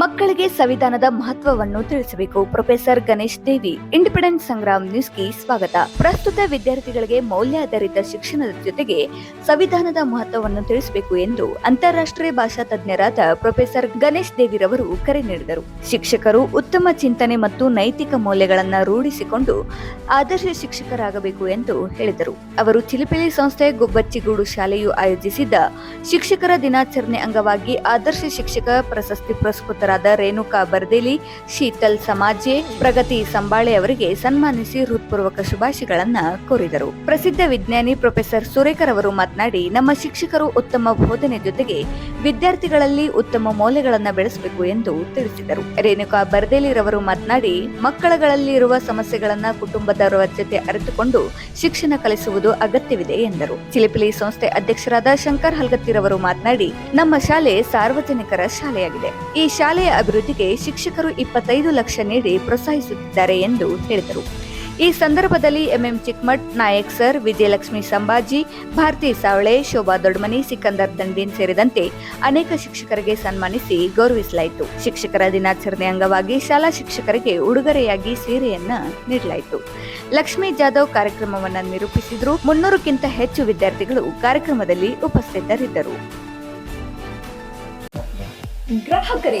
ಮಕ್ಕಳಿಗೆ ಸಂವಿಧಾನದ ಮಹತ್ವವನ್ನು ತಿಳಿಸಬೇಕು. ಪ್ರೊಫೆಸರ್ ಗಣೇಶ್ ದೇವಿ ಇಂಡಿಪೆಂಡೆಂಟ್ ಸಂಗ್ರಾಮ್ ನ್ಯೂಸ್ಗೆ ಸ್ವಾಗತ. ಪ್ರಸ್ತುತ ವಿದ್ಯಾರ್ಥಿಗಳಿಗೆ ಮೌಲ್ಯಾಧಾರಿತ ಶಿಕ್ಷಣದ ಜೊತೆಗೆ ಸಂವಿಧಾನದ ಮಹತ್ವವನ್ನು ತಿಳಿಸಬೇಕು ಎಂದು ಅಂತಾರಾಷ್ಟ್ರೀಯ ಭಾಷಾ ತಜ್ಞರಾದ ಪ್ರೊಫೆಸರ್ ಗಣೇಶ್ ದೇವಿರವರು ಕರೆ ನೀಡಿದರು. ಶಿಕ್ಷಕರು ಉತ್ತಮ ಚಿಂತನೆ ಮತ್ತು ನೈತಿಕ ಮೌಲ್ಯಗಳನ್ನು ರೂಢಿಸಿಕೊಂಡು ಆದರ್ಶ ಶಿಕ್ಷಕರಾಗಬೇಕು ಎಂದು ಹೇಳಿದರು. ಅವರು ಚಿಲಿಪಿಲಿ ಸಂಸ್ಥೆ ಗುಬ್ಬಚ್ಚಿಗೂಡು ಶಾಲೆಯು ಆಯೋಜಿಸಿದ್ದ ಶಿಕ್ಷಕರ ದಿನಾಚರಣೆ ಅಂಗವಾಗಿ ಆದರ್ಶ ಶಿಕ್ಷಕ ಪ್ರಶಸ್ತಿ ಪುರಸ್ಕೃತರಾದ ರೇಣುಕಾ ಬರ್ದೇಲಿ, ಶೀತಲ್ ಸಮಾಜೆ, ಪ್ರಗತಿ ಸಂಬಾಳೆ ಅವರಿಗೆ ಸನ್ಮಾನಿಸಿ ಹೃತ್ಪೂರ್ವಕ ಶುಭಾಶಯಗಳನ್ನ ಕೋರಿದರು. ಪ್ರಸಿದ್ಧ ವಿಜ್ಞಾನಿ ಪ್ರೊಫೆಸರ್ ಸುರೇಕರ್ ಅವರು ಮಾತನಾಡಿ, ನಮ್ಮ ಶಿಕ್ಷಕರು ಉತ್ತಮ ಬೋಧನೆ ಜೊತೆಗೆ ವಿದ್ಯಾರ್ಥಿಗಳಲ್ಲಿ ಉತ್ತಮ ಮೌಲ್ಯಗಳನ್ನ ಬೆಳೆಸಬೇಕು ಎಂದು ತಿಳಿಸಿದರು. ರೇಣುಕಾ ಬರ್ದೇಲಿರವರು ಮಾತನಾಡಿ, ಮಕ್ಕಳಗಳಲ್ಲಿ ಇರುವ ಸಮಸ್ಯೆಗಳನ್ನ ಕುಟುಂಬದವರ ಜೊತೆ ಅರಿತುಕೊಂಡು ಶಿಕ್ಷಣ ಕಲಿಸುವುದು ಅಗತ್ಯವಿದೆ ಎಂದರು. ಚಿಲಿಪಿಲಿ ಸಂಸ್ಥೆ ಅಧ್ಯಕ್ಷರಾದ ಶಂಕರ್ ಹಲ್ಗತ್ತಿರವರು ಮಾತನಾಡಿ, ನಮ್ಮ ಶಾಲೆ ಸಾರ್ವಜನಿಕರ ಶಾಲೆಯಾಗಿದೆ. ಈ ಶಾಲೆಯ ಅಭಿವೃದ್ಧಿಗೆ ಶಿಕ್ಷಕರು ಇಪ್ಪತ್ತೈದು ಲಕ್ಷ ನೀಡಿ ಪ್ರೋತ್ಸಾಹಿಸುತ್ತಿದ್ದಾರೆ ಎಂದು ಹೇಳಿದರು. ಈ ಸಂದರ್ಭದಲ್ಲಿ ಎಂಎಂ ಚಿಕ್ಮಠ್ ನಾಯಕ್ ಸರ್ ವಿಜಯಲಕ್ಷ್ಮಿ ಸಂಭಾಜಿ, ಭಾರತಿ ಸಾವಳೆ, ಶೋಭಾ ದೊಡ್ಮನಿ, ಸಿಕಂದರ್ ದಂಡೀನ್ ಸೇರಿದಂತೆ ಅನೇಕ ಶಿಕ್ಷಕರಿಗೆ ಸನ್ಮಾನಿಸಿ ಗೌರವಿಸಲಾಯಿತು. ಶಿಕ್ಷಕರ ದಿನಾಚರಣೆ ಅಂಗವಾಗಿ ಶಾಲಾ ಶಿಕ್ಷಕರಿಗೆ ಉಡುಗೊರೆಯಾಗಿ ಸೀರೆಯನ್ನ ನೀಡಲಾಯಿತು. ಲಕ್ಷ್ಮೀ ಜಾಧವ್ ಕಾರ್ಯಕ್ರಮವನ್ನು ನಿರೂಪಿಸಿದ್ರು. ಮುನ್ನೂರಕ್ಕಿಂತ ಹೆಚ್ಚು ವಿದ್ಯಾರ್ಥಿಗಳು ಕಾರ್ಯಕ್ರಮದಲ್ಲಿ ಉಪಸ್ಥಿತರಿದ್ದರು. ಗ್ರಾಹಕರೇ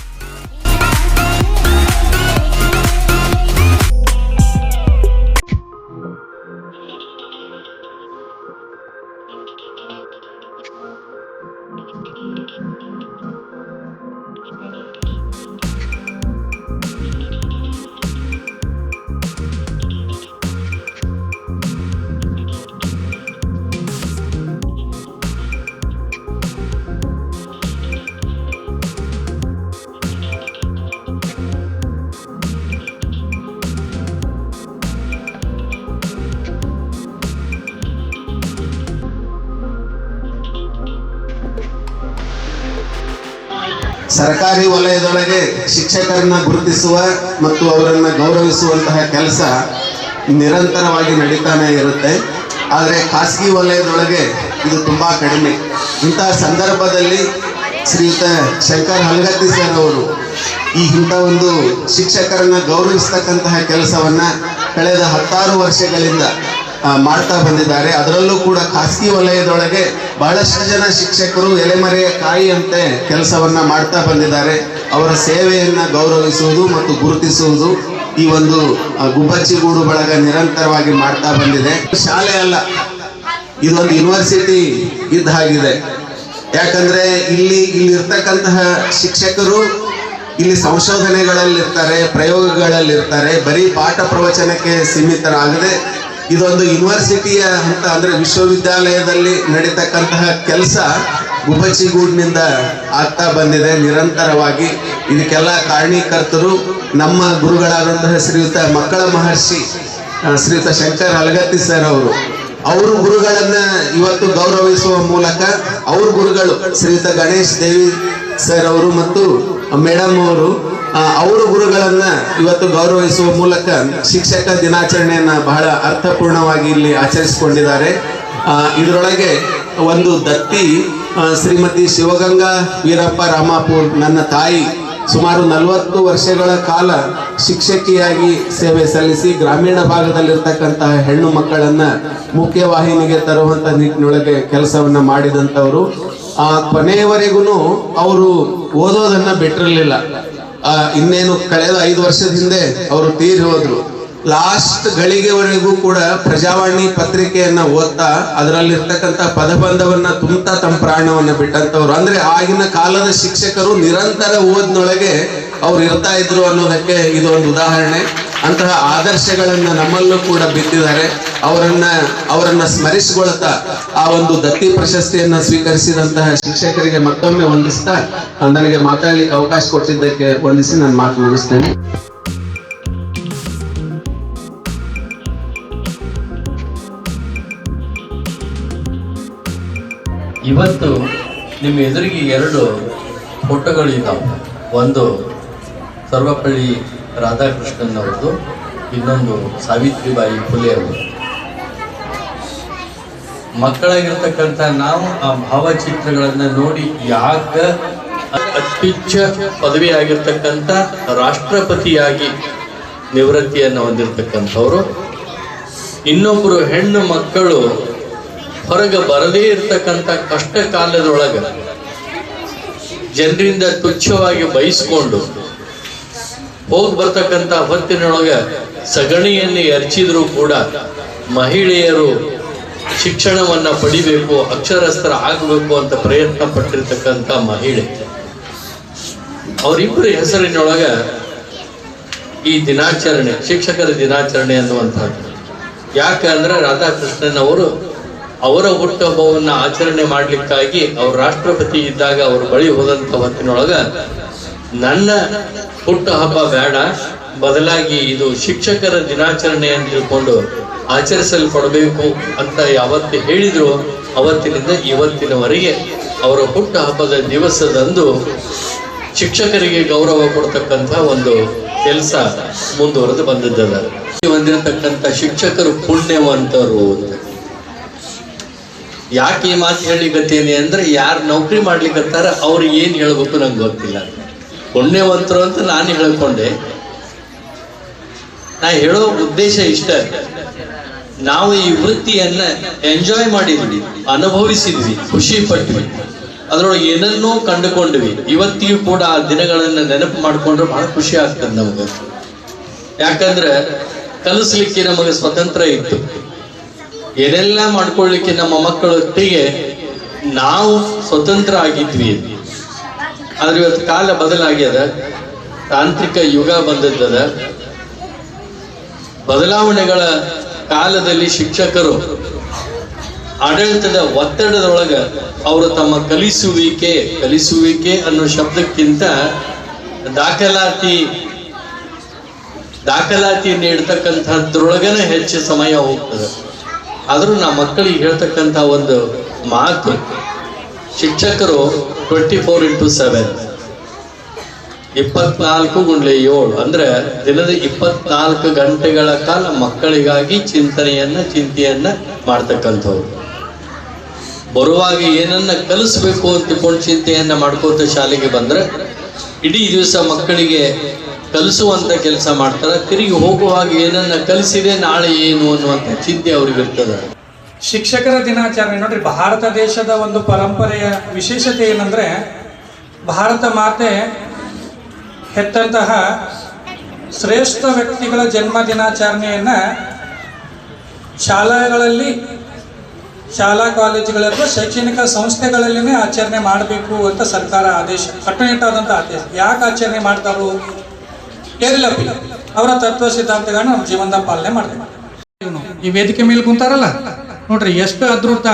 ಸರ್ಕಾರಿ ವಲಯದೊಳಗೆ ಶಿಕ್ಷಕರನ್ನ ಗುರುತಿಸುವ ಮತ್ತು ಅವರನ್ನ ಗೌರವಿಸುವಂತಹ ಕೆಲಸ ನಿರಂತರವಾಗಿ ನಡೀತಾನೆ ಇರುತ್ತೆ. ಆದರೆ ಖಾಸಗಿ ವಲಯದೊಳಗೆ ಇದು ತುಂಬ ಕಡಿಮೆ. ಇಂತಹ ಸಂದರ್ಭದಲ್ಲಿ ಶ್ರೀಯುತ ಶಂಕರ್ ಹಲಗತ್ತಿ ಸರ್ ಅವರು ಈ ಇಂಥ ಒಂದು ಶಿಕ್ಷಕರನ್ನ ಗೌರವಿಸ್ತಕ್ಕಂತಹ ಕೆಲಸವನ್ನ ಕಳೆದ ಹತ್ತಾರು ವರ್ಷಗಳಿಂದ ಮಾಡ್ತಾ ಬಂದಿದ್ದಾರೆ. ಅದರಲ್ಲೂ ಕೂಡ ಖಾಸಗಿ ವಲಯದೊಳಗೆ ಬಹಳಷ್ಟು ಜನ ಶಿಕ್ಷಕರು ಎಲೆಮರೆಯ ಕಾಯಿಯಂತೆ ಕೆಲಸವನ್ನ ಮಾಡ್ತಾ ಬಂದಿದ್ದಾರೆ. ಅವರ ಸೇವೆಯನ್ನ ಗೌರವಿಸುವುದು ಮತ್ತು ಗುರುತಿಸುವುದು ಈ ಒಂದು ಗುಬ್ಬಚ್ಚಿಗೂಡು ಬಳಗ ನಿರಂತರವಾಗಿ ಮಾಡ್ತಾ ಬಂದಿದೆ. ಶಾಲೆ ಅಲ್ಲ, ಇದೊಂದು ಯೂನಿವರ್ಸಿಟಿ ಇದ್ದ ಹಾಗಿದೆ ಯಾಕಂದ್ರೆ ಇಲ್ಲಿ ಇಲ್ಲಿ ಇರ್ತಕ್ಕಂತಹ ಶಿಕ್ಷಕರು ಇಲ್ಲಿ ಸಂಶೋಧನೆಗಳಲ್ಲಿರ್ತಾರೆ, ಪ್ರಯೋಗಗಳಲ್ಲಿರ್ತಾರೆ, ಬರೀ ಪಾಠ ಪ್ರವಚನಕ್ಕೆ ಸೀಮಿತರಾಗದೆ ಇದೊಂದು ಯೂನಿವರ್ಸಿಟಿಯ ಅಂತ ಅಂದ್ರೆ ವಿಶ್ವವಿದ್ಯಾಲಯದಲ್ಲಿ ನಡೀತಕ್ಕಂತಹ ಕೆಲಸ ಗುಬ್ಬಚ್ಚಿಗೂಡಿನಿಂದ ಆಗ್ತಾ ಬಂದಿದೆ. ನಿರಂತರವಾಗಿ ಇದಕ್ಕೆಲ್ಲ ಕಾರಣೀಕರ್ತರು ನಮ್ಮ ಗುರುಗಳಾದಂತಹ ಶ್ರೀಯುತ ಮಕ್ಕಳ ಮಹರ್ಷಿ ಶ್ರೀಯುತ ಶಂಕರ್ ಅಲಗತ್ತಿ ಸರ್ ಅವರು. ಅವರು ಗುರುಗಳನ್ನ ಇವತ್ತು ಗೌರವಿಸುವ ಮೂಲಕ ಅವ್ರ ಗುರುಗಳು ಶ್ರೀಯುತ ಗಣೇಶ್ ದೇವಿ ಸರ್ ಅವರು ಮತ್ತು ಮೇಡಮ್ ಅವರು ಅವ್ರ ಗುರುಗಳನ್ನ ಇವತ್ತು ಗೌರವಿಸುವ ಮೂಲಕ ಶಿಕ್ಷಕ ದಿನಾಚರಣೆಯನ್ನ ಬಹಳ ಅರ್ಥಪೂರ್ಣವಾಗಿ ಇಲ್ಲಿ ಆಚರಿಸಿಕೊಂಡಿದ್ದಾರೆ. ಇದರೊಳಗೆ ಒಂದು ದತ್ತಿ ಶ್ರೀಮತಿ ಶಿವಗಂಗಾ ವೀರಪ್ಪ ರಾಮಾಪುರ್, ನನ್ನ ತಾಯಿ. ಸುಮಾರು ನಲವತ್ತು ವರ್ಷಗಳ ಕಾಲ ಶಿಕ್ಷಕಿಯಾಗಿ ಸೇವೆ ಸಲ್ಲಿಸಿ ಗ್ರಾಮೀಣ ಭಾಗದಲ್ಲಿರ್ತಕ್ಕಂತಹ ಹೆಣ್ಣು ಮಕ್ಕಳನ್ನ ಮುಖ್ಯವಾಹಿನಿಗೆ ತರುವಂತ ನಿಟ್ಟಿನೊಳಗೆ ಕೆಲಸವನ್ನ ಮಾಡಿದಂಥವರು. ಆ, ಕೊನೆಯವರೆಗೂ ಅವರು ಓದೋದನ್ನ ಬಿಟ್ಟಿರಲಿಲ್ಲ. ಆ, ಇನ್ನೇನು ಕಳೆದ ಐದು ವರ್ಷದ ಹಿಂದೆ ಅವರು ತೀರಿ ಹೋದ್ರು. ಲಾಸ್ಟ್ ಗಳಿಗೆವರೆಗೂ ಕೂಡ ಪ್ರಜಾವಾಣಿ ಪತ್ರಿಕೆಯನ್ನ ಓದ್ತಾ ಅದರಲ್ಲಿರ್ತಕ್ಕಂಥ ಪದಬಂಧವನ್ನ ತುಂಬುತ್ತಾ ತಮ್ಮ ಪ್ರಾಣವನ್ನ ಬಿಟ್ಟಂತವ್ರು. ಅಂದ್ರೆ ಆಗಿನ ಕಾಲದ ಶಿಕ್ಷಕರು ನಿರಂತರ ಓದ್ನೊಳಗೆ ಅವ್ರು ಇರ್ತಾ ಇದ್ರು ಅನ್ನೋದಕ್ಕೆ ಇದು ಒಂದು ಉದಾಹರಣೆ. ಅಂತಹ ಆದರ್ಶಗಳನ್ನ ನಮ್ಮಲ್ಲೂ ಕೂಡ ಬಿದ್ದಿದ್ದಾರೆ. ಅವರನ್ನ ಅವರನ್ನ ಸ್ಮರಿಸಿಕೊಳ್ತಾ ಆ ಒಂದು ದತ್ತಿ ಪ್ರಶಸ್ತಿಯನ್ನ ಸ್ವೀಕರಿಸಿದಂತಹ ಶಿಕ್ಷಕರಿಗೆ ಮತ್ತೊಮ್ಮೆ ವಂದಿಸ್ತಾ ನನಗೆ ಮಾತಾಡಲಿಕ್ಕೆ ಅವಕಾಶ ಕೊಟ್ಟಿದ್ದಕ್ಕೆ ವಂದಿಸಿ ನಾನು ಮಾತು ಮುಗಿಸ್ತೇನೆ. ಇವತ್ತು ನಿಮ್ಮ ಎದುರಿಗೆ ಎರಡು ಫೋಟೋಗಳು ಇದ್ದಾವೆ ಒಂದು ಸರ್ವಪಳ್ಳಿ ರಾಧಾಕೃಷ್ಣನ್ ಅವ್ರದ್ದು ಇನ್ನೊಂದು ಸಾವಿತ್ರಿಬಾಯಿ ಫುಲೆ ಅವರು ಮಕ್ಕಳಾಗಿರ್ತಕ್ಕಂಥ ನಾವು ಆ ಭಾವಚಿತ್ರಗಳನ್ನ ನೋಡಿ ಯಾಕ ಅತ್ಯುಚ್ಚ ಪದವಿ ಆಗಿರ್ತಕ್ಕಂಥ ರಾಷ್ಟ್ರಪತಿಯಾಗಿ ನಿವೃತ್ತಿಯನ್ನು ಹೊಂದಿರತಕ್ಕಂಥವ್ರು. ಇನ್ನೊಬ್ಬರು ಹೆಣ್ಣು ಮಕ್ಕಳು ಹೊರಗೆ ಬರದೇ ಇರತಕ್ಕಂಥ ಕಷ್ಟ ಕಾಲದೊಳಗ ಜನರಿಂದ ತುಚ್ಛವಾಗಿ ಬಯಸ್ಕೊಂಡು ಹೋಗಿ ಬರ್ತಕ್ಕಂಥ ಹೊತ್ತಿನೊಳಗೆ ಸಗಣಿಯನ್ನು ಎರಚಿದ್ರು ಕೂಡ ಮಹಿಳೆಯರು ಶಿಕ್ಷಣವನ್ನ ಪಡಿಬೇಕು ಅಕ್ಷರಸ್ಥರ ಆಗಬೇಕು ಅಂತ ಪ್ರಯತ್ನ ಪಟ್ಟಿರ್ತಕ್ಕಂಥ ಮಹಿಳೆ. ಅವರಿಬ್ಬರ ಹೆಸರಿನೊಳಗ ಈ ದಿನಾಚರಣೆ, ಶಿಕ್ಷಕರ ದಿನಾಚರಣೆ ಅನ್ನುವಂಥದ್ದು. ಯಾಕಂದ್ರೆ ರಾಧಾಕೃಷ್ಣನ್ ಅವರು ಅವರ ಹುಟ್ಟುಹಬ್ಬವನ್ನ ಆಚರಣೆ ಮಾಡಲಿಕ್ಕಾಗಿ ಅವರು ರಾಷ್ಟ್ರಪತಿ ಇದ್ದಾಗ ಅವರು ಬಳಿ ಹೋದಂಥ ಹೊತ್ತಿನೊಳಗ ನನ್ನ ಹುಟ್ಟುಹಬ್ಬ ಬೇಡ. ಬದಲಾಗಿ ಇದು ಶಿಕ್ಷಕರ ದಿನಾಚರಣೆ ಅಂತ ತಿಳ್ಕೊಂಡು ಆಚರಿಸಲ್ಪಡಬೇಕು ಅಂತ ಯಾವತ್ತು ಹೇಳಿದ್ರು ಅವತ್ತಿನಿಂದ ಇವತ್ತಿನವರೆಗೆ ಅವರ ಹುಟ್ಟುಹಬ್ಬದ ದಿವಸದಂದು ಶಿಕ್ಷಕರಿಗೆ ಗೌರವ ಕೊಡ್ತಕ್ಕಂಥ ಒಂದು ಕೆಲಸ ಮುಂದುವರೆದು ಬಂದಿದ್ದದ. ಹೊಂದಿರತಕ್ಕಂಥ ಶಿಕ್ಷಕರು ಪುಣ್ಯವಂತರು ಅಂತ. ಯಾಕೆ ಈ ಮಾತು ಹೇಳಿಕತ್ತೀನಿ ಅಂದ್ರೆ ಯಾರು ನೌಕರಿ ಮಾಡ್ಲಿಕ್ಕತ್ತಾರ ಅವ್ರಿಗೆ ಏನ್ ಹೇಳ್ಬೇಕು ನಂಗೆ ಗೊತ್ತಿಲ್ಲ. ಪುಣ್ಯವಂತರು ಅಂತ ನಾನು ಹೇಳ್ಕೊಂಡೆ. ನಾ ಹೇಳೋ ಉದ್ದೇಶ ಇಷ್ಟ. ನಾವು ಈ ವೃತ್ತಿಯನ್ನ ಎಂಜಾಯ್ ಮಾಡಿದ್ವಿ, ಅನುಭವಿಸಿದ್ವಿ, ಖುಷಿ ಪಟ್ವಿ. ಅದರೊಳಗೆ ಏನನ್ನೋ ಕಂಡುಕೊಂಡ್ವಿ. ಇವತ್ತಿಗೂ ಕೂಡ ಆ ದಿನಗಳನ್ನ ನೆನಪು ಮಾಡ್ಕೊಂಡ್ರೆ ಬಹಳ ಖುಷಿ ಆಗ್ತದೆ ನಮಗೆ. ಯಾಕಂದ್ರೆ ಕಲಿಸ್ಲಿಕ್ಕೆ ನಮಗೆ ಸ್ವತಂತ್ರ ಇತ್ತು. ಏನೆಲ್ಲ ಮಾಡ್ಕೊಳ್ಳಿಕ್ಕೆ ನಮ್ಮ ಮಕ್ಕಳೊಟ್ಟಿಗೆ ನಾವು ಸ್ವತಂತ್ರ ಆಗಿದ್ವಿ. ಆದ್ರೆ ಇವತ್ತು ಕಾಲ ಬದಲಾಗ್ಯದ. ತಾಂತ್ರಿಕ ಯುಗ ಬಂದಿದ್ದದ. ಬದಲಾವಣೆಗಳ ಕಾಲದಲ್ಲಿ ಶಿಕ್ಷಕರು ಆಡಳಿತದ ಒತ್ತಡದೊಳಗ ಅವರು ತಮ್ಮ ಕಲಿಸುವಿಕೆ ಕಲಿಸುವಿಕೆ ಅನ್ನೋ ಶಬ್ದಕ್ಕಿಂತ ದಾಖಲಾತಿ ದಾಖಲಾತಿ ನೀಡ್ತಕ್ಕಂಥದ್ರೊಳಗನ ಹೆಚ್ಚು ಸಮಯ ಹೋಗ್ತದೆ. ಆದರೂ ನಮ್ಮ ಮಕ್ಕಳಿಗೆ ಹೇಳ್ತಕ್ಕಂಥ ಒಂದು ಮಾತು ಶಿಕ್ಷಕರು ಟ್ವೆಂಟಿ ಫೋರ್ ಇಂಟು ಸೆವೆನ್ ಇಪ್ಪತ್ನಾಲ್ಕು ಗುಂಡ್ಲೆ ಏಳು. ಅಂದ್ರೆ ದಿನದ ಇಪ್ಪತ್ನಾಲ್ಕು ಗಂಟೆಗಳ ಕಾಲ ಮಕ್ಕಳಿಗಾಗಿ ಚಿಂತನೆಯನ್ನ, ಚಿಂತೆಯನ್ನ ಮಾಡ್ತಕ್ಕಂಥವ್ರು. ಬರುವಾಗ ಏನನ್ನ ಕಲಿಸ್ಬೇಕು ಅಂತ ತಿಳ್ಕೊಂಡು ಚಿಂತೆಯನ್ನ ಮಾಡ್ಕೋತ ಶಾಲೆಗೆ ಬಂದ್ರೆ ಇಡೀ ದಿವಸ ಮಕ್ಕಳಿಗೆ ಕಲಿಸುವಂತ ಕೆಲಸ ಮಾಡ್ತಾರೆ. ತಿರುಗಿ ಹೋಗುವಾಗ ಏನನ್ನ ಕಲಿಸಿದೆ ನಾಳೆ ಏನು ಅನ್ನುವಂಥ ಚಿಂತೆ ಅವ್ರಿಗೆ ಇರ್ತದೆ ಶಿಕ್ಷಕರ ದಿನಾಚರಣೆ. ನೋಡ್ರಿ, ಭಾರತ ದೇಶದ ಒಂದು ಪರಂಪರೆಯ ವಿಶೇಷತೆ ಏನಂದ್ರೆ, ಭಾರತ ಮಾತೆ ಹೆತ್ತಂತಹ ಶ್ರೇಷ್ಠ ವ್ಯಕ್ತಿಗಳ ಜನ್ಮ ದಿನಾಚರಣೆಯನ್ನ ಶಾಲೆಗಳಲ್ಲಿ, ಶಾಲಾ ಕಾಲೇಜುಗಳ ಅಥವಾ ಶೈಕ್ಷಣಿಕ ಸಂಸ್ಥೆಗಳಲ್ಲಿನೇ ಆಚರಣೆ ಮಾಡಬೇಕು ಅಂತ ಸರ್ಕಾರ ಆದೇಶ ಕಟ್ಟುನಿಟ್ಟಾದಂಥ ಆದೇಶ. ಯಾಕೆ ಆಚರಣೆ ಮಾಡ್ತಾರೋ ಕೇರಳಪಿ ಅವರ. ತತ್ವ ಸಿದ್ಧಾಂತಗಳನ್ನ ನಮ್ಮ ಜೀವನದ ಪಾಲನೆ ಮಾಡ್ತಾರೆ ಈ ವೇದಿಕೆ ಮೇಲೆ ಕುಂತಾರಲ್ಲ? ನೋಡ್ರಿ, ಎಷ್ಟು ಅದ್ಭುತ.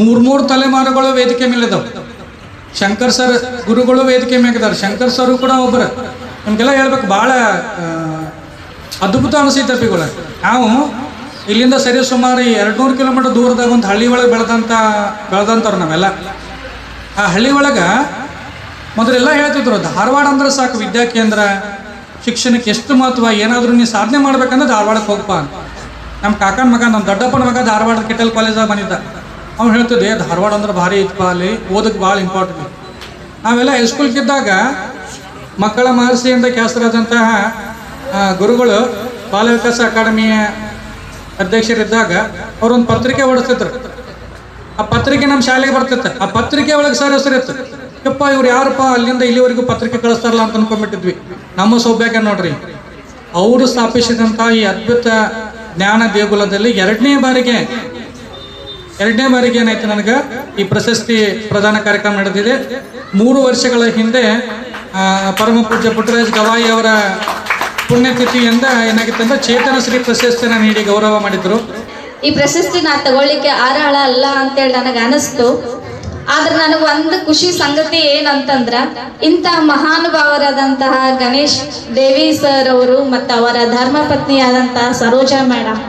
ಮೂರ್ ಮೂರ್ ತಲೆಮಾರುಗಳು ವೇದಿಕೆ ಮೇಲೆ ಇದಾವ ಶಂಕರ್ ಸರ್, ಗುರುಗಳು ವೇದಿಕೆ ಮೇಗಿದಾರೆ ಶಂಕರ್ ಸರ್ ಕೂಡ ಒಬ್ಬರು ನಮಗೆಲ್ಲ ಹೇಳ್ಬೇಕು, ಭಾಳ ಅದ್ಭುತ ಅನಿಸೈತಪ್ಪಿಗಳ ನಾವು ಇಲ್ಲಿಂದ ಸರಿ ಸುಮಾರು ಎರಡು ನೂರು ಕಿಲೋಮೀಟರ್ ದೂರದಾಗ ಒಂದು ಹಳ್ಳಿ ಒಳಗೆ ಬೆಳೆದಂಥ ಬೆಳೆದಂಥವ್ರು ನಾವೆಲ್ಲ. ಆ ಹಳ್ಳಿ ಒಳಗೆ ಮೊದಲೆಲ್ಲ ಹೇಳ್ತಿದ್ರು, ಧಾರವಾಡ ಅಂದ್ರೆ ಸಾಕು ವಿದ್ಯಾ ಕೇಂದ್ರ, ಶಿಕ್ಷಣಕ್ಕೆ ಎಷ್ಟು ಮಹತ್ವ, ಏನಾದರೂ ನೀವು ಸಾಧನೆ ಮಾಡ್ಬೇಕಂದ್ರೆ ಧಾರವಾಡಕ್ಕೆ ಹೋಗಪ್ಪ ಅಂತ. ನಮ್ಮ ಕಾಕನ ಮಗ ನಮ್ಮ ದೊಡ್ಡಪ್ಪನ ಮಗ ಧಾರವಾಡ ಕೆಟಲ್ ಕಾಲೇಜಾಗ ಬಂದಿದ್ದ. ಅವ್ನು ಹೇಳ್ತಿದ್ದೆ ಧಾರವಾಡ ಅಂದ್ರೆ ಭಾರಿ ಐತಪ್ಪ ಅಲ್ಲಿ ಓದಕ್ಕೆ ಭಾಳ ಇಂಪಾರ್ಟೆಂಟ್ ನಾವೆಲ್ಲ ಹೈಸ್ಕೂಲ್ಗಿದ್ದಾಗ ಮಕ್ಕಳ ಕೆಸರಾದಂತಹ ಆ, ಗುರುಗಳು ಬಾಲ ವಿಕಾಸ ಅಕಾಡೆಮಿಯ ಅಧ್ಯಕ್ಷರಿದ್ದಾಗ ಅವರೊಂದು ಪತ್ರಿಕೆ ಹೊಡಿಸ್ತಿದ್ರು. ಆ ಪತ್ರಿಕೆ ನಮ್ಮ ಶಾಲೆಗೆ ಬರ್ತಿತ್ತು. ಆ ಪತ್ರಿಕೆ ಒಳಗೆ ಸರ್ ಹೆಸರಿತ್ತು ಯಪ್ಪ ಇವ್ರು ಯಾರಪ್ಪ ಅಲ್ಲಿಂದ ಇಲ್ಲಿವರೆಗೂ ಪತ್ರಿಕೆ ಕಳಿಸ್ತಾರಲ್ಲ ಅಂತ ಅನ್ಕೊಂಡ್ಬಿಟ್ಟಿದ್ವಿ ನಮ್ಮ ಸೌಭಾಗ್ಯ ನೋಡ್ರಿ. ಅವರು ಸ್ಥಾಪಿಸಿದಂಥ ಈ ಅದ್ಭುತ ಜ್ಞಾನ ದೇಗುಲದಲ್ಲಿ ಎರಡನೇ ಬಾರಿಗೆ ಎರಡನೇ ಬಾರಿಗೆ ಏನಾಯ್ತು ನನಗೆ? ಈ ಪ್ರಶಸ್ತಿ ಪ್ರದಾನ ಕಾರ್ಯಕ್ರಮ ನಡೆದಿದೆ. ಮೂರು ವರ್ಷಗಳ ಹಿಂದೆ ಪರಮ ಪೂಜ್ಯ ಪುಟ್ಟರಾಜ್ ಗವಾಯಿ ಅವರ ಪುಣ್ಯತಿಥಿಯಿಂದ ಏನಾಗಿತ್ತು ಅಂದ್ರೆ ಚೇತನ ಶ್ರೀ ಪ್ರಶಸ್ತಿನ ನೀಡಿ ಗೌರವ ಮಾಡಿದ್ರು. ಈ ಪ್ರಶಸ್ತಿ ನಾ ತಗೊಳ್ಳಿಕ್ಕೆ ಆರಾಳ ಅಲ್ಲ ಅಂತೇಳಿ ನನಗೆ ಅನಿಸ್ತು. ಆದ್ರೆ ನನಗೆ ಒಂದು ಖುಷಿ ಸಂಗತಿ ಏನಂತಂದ್ರ ಇಂತಹ ಮಹಾನುಭಾವರಾದಂತಹ ಗಣೇಶ್ ದೇವಿ ಸರ್ ಅವರು ಮತ್ತು ಅವರ ಧರ್ಮಪತ್ನಿಯಾದಂತಹ ಸರೋಜಾ ಮೇಡಮ್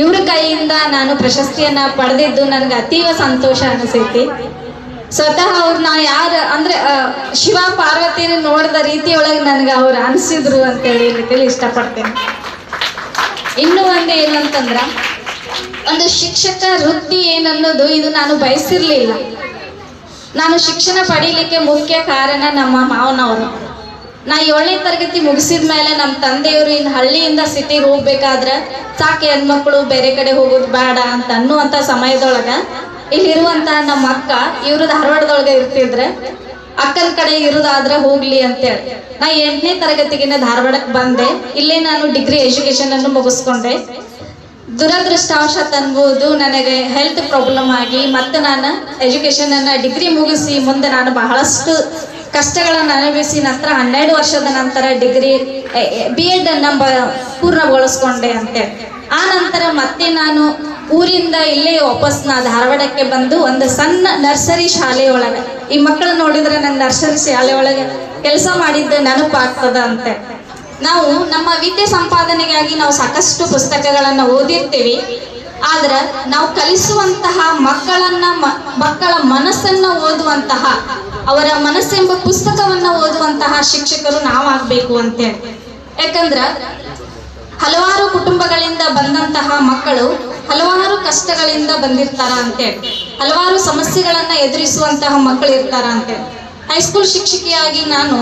ಇವ್ರ ಕೈಯಿಂದ ನಾನು ಪ್ರಶಸ್ತಿಯನ್ನ ಪಡೆದಿದ್ದು ನನಗೆ ಅತೀವ ಸಂತೋಷ ಅನಿಸೈತಿ. ಸ್ವತಃ ಅವ್ರನ್ನ ಯಾರು ಅಂದ್ರೆ ಶಿವ ಪಾರ್ವತಿನ ನೋಡಿದ ರೀತಿಯೊಳಗೆ ನನಗೆ ಅವ್ರು ಅನಿಸಿದ್ರು ಅಂತ ಹೇಳಿ ಇಷ್ಟಪಡ್ತೇನೆ. ಇನ್ನೂ ಒಂದು ಏನಂತಂದ್ರ, ಒಂದು ಶಿಕ್ಷಕ ವೃತ್ತಿ ಏನನ್ನೋದು ಇದು ನಾನು ಬಯಸಿರ್ಲಿಲ್ಲ. ನಾನು ಶಿಕ್ಷಣ ಪಡೀಲಿಕ್ಕೆ ಮುಖ್ಯ ಕಾರಣ ನಮ್ಮ ಮಾವನವರು ನಾ ಏಳನೇ ತರಗತಿ ಮುಗಿಸಿದ ಮೇಲೆ ನಮ್ಮ ತಂದೆಯವರು ಇನ್ನು ಹಳ್ಳಿಯಿಂದ ಸಿಟಿಗೆ ಹೋಗ್ಬೇಕಾದ್ರೆ, ಸಾಕು ಹೆಣ್ಮಕ್ಳು, ಬೇರೆ ಕಡೆ ಹೋಗೋದು ಬೇಡ ಅಂತ ಅನ್ನುವಂಥ ಸಮಯದೊಳಗೆ ಇಲ್ಲಿರುವಂತಹ ನಮ್ಮ ಅಕ್ಕ ಇವರು ಧಾರವಾಡದೊಳಗೆ ಇರ್ತಿದ್ರೆ, ಅಕ್ಕನ ಕಡೆ ಇರೋದಾದ್ರೆ ಹೋಗ್ಲಿ ಅಂತೇಳಿ. ನಾ ಎಂಟನೇ ತರಗತಿಗಿನ ಧಾರವಾಡಕ್ಕೆ ಬಂದೆ. ಇಲ್ಲೇ ನಾನು ಡಿಗ್ರಿ ಎಜುಕೇಶನ್ ಅನ್ನು ಮುಗಿಸ್ಕೊಂಡೆ. ದುರದೃಷ್ಟವಶಾತ್ ಅನ್ಬೋದು, ನನಗೆ ಹೆಲ್ತ್ ಪ್ರಾಬ್ಲಮ್ ಆಗಿ ಮತ್ತೆ ನಾನು ಎಜುಕೇಶನ್ ಅನ್ನ ಡಿಗ್ರಿ ಮುಗಿಸಿ ಮುಂದೆ ನಾನು ಬಹಳಷ್ಟು ಕಷ್ಟಗಳನ್ನು ಅನುಭವಿಸಿ ನಂತರ ಹನ್ನೆರಡು ವರ್ಷದ ನಂತರ ಡಿಗ್ರಿ ಬಿ ಎಡ್ ಅನ್ನ ಬ- ಪೂರ್ಣಗೊಳಿಸ್ಕೊಂಡೆ ಅಂತೇಳಿ ಆ ನಂತರ ಮತ್ತೆ ನಾನು ಊರಿಂದ ಇಲ್ಲೇ ವಾಪಸ್ ನಾ ಧಾರವಾಡಕ್ಕೆ ಬಂದು ಒಂದು ಸಣ್ಣ ನರ್ಸರಿ ಶಾಲೆಯೊಳಗೆ ಈ ಮಕ್ಕಳು ನೋಡಿದ್ರೆ ನನ್ನ ನರ್ಸರಿ ಶಾಲೆ ಒಳಗೆ ಕೆಲಸ ಮಾಡಿದ್ದು ನೆನಪಾಗ್ತದ ಅಂತೆ ನಾವು ನಮ್ಮ ವಿದ್ಯೆ ಸಂಪಾದನೆಗಾಗಿ ನಾವು ಸಾಕಷ್ಟು ಪುಸ್ತಕಗಳನ್ನು ಓದಿರ್ತೀವಿ. ಆದ್ರೆ ನಾವು ಕಲಿಸುವಂತಹ ಮಕ್ಕಳನ್ನ ಮಕ್ಕಳ ಮನಸ್ಸನ್ನ ಓದುವಂತಹ, ಅವರ ಮನಸ್ಸೆಂಬ ಪುಸ್ತಕವನ್ನ ಓದುವಂತಹ ಶಿಕ್ಷಕರು ನಾವಾಗಬೇಕು ಅಂತೇಳಿ ಯಾಕಂದ್ರ ಹಲವಾರು ಕುಟುಂಬಗಳಿಂದ ಬಂದಂತಹ ಮಕ್ಕಳು ಹಲವಾರು ಕಷ್ಟಗಳಿಂದ ಬಂದಿರ್ತಾರ ಅಂತೇಳಿ ಹಲವಾರು ಸಮಸ್ಯೆಗಳನ್ನ ಎದುರಿಸುವಂತಹ ಮಕ್ಕಳು ಇರ್ತಾರ ಅಂತೇಳಿ ಹೈಸ್ಕೂಲ್ ಶಿಕ್ಷಕಿಯಾಗಿ ನಾನು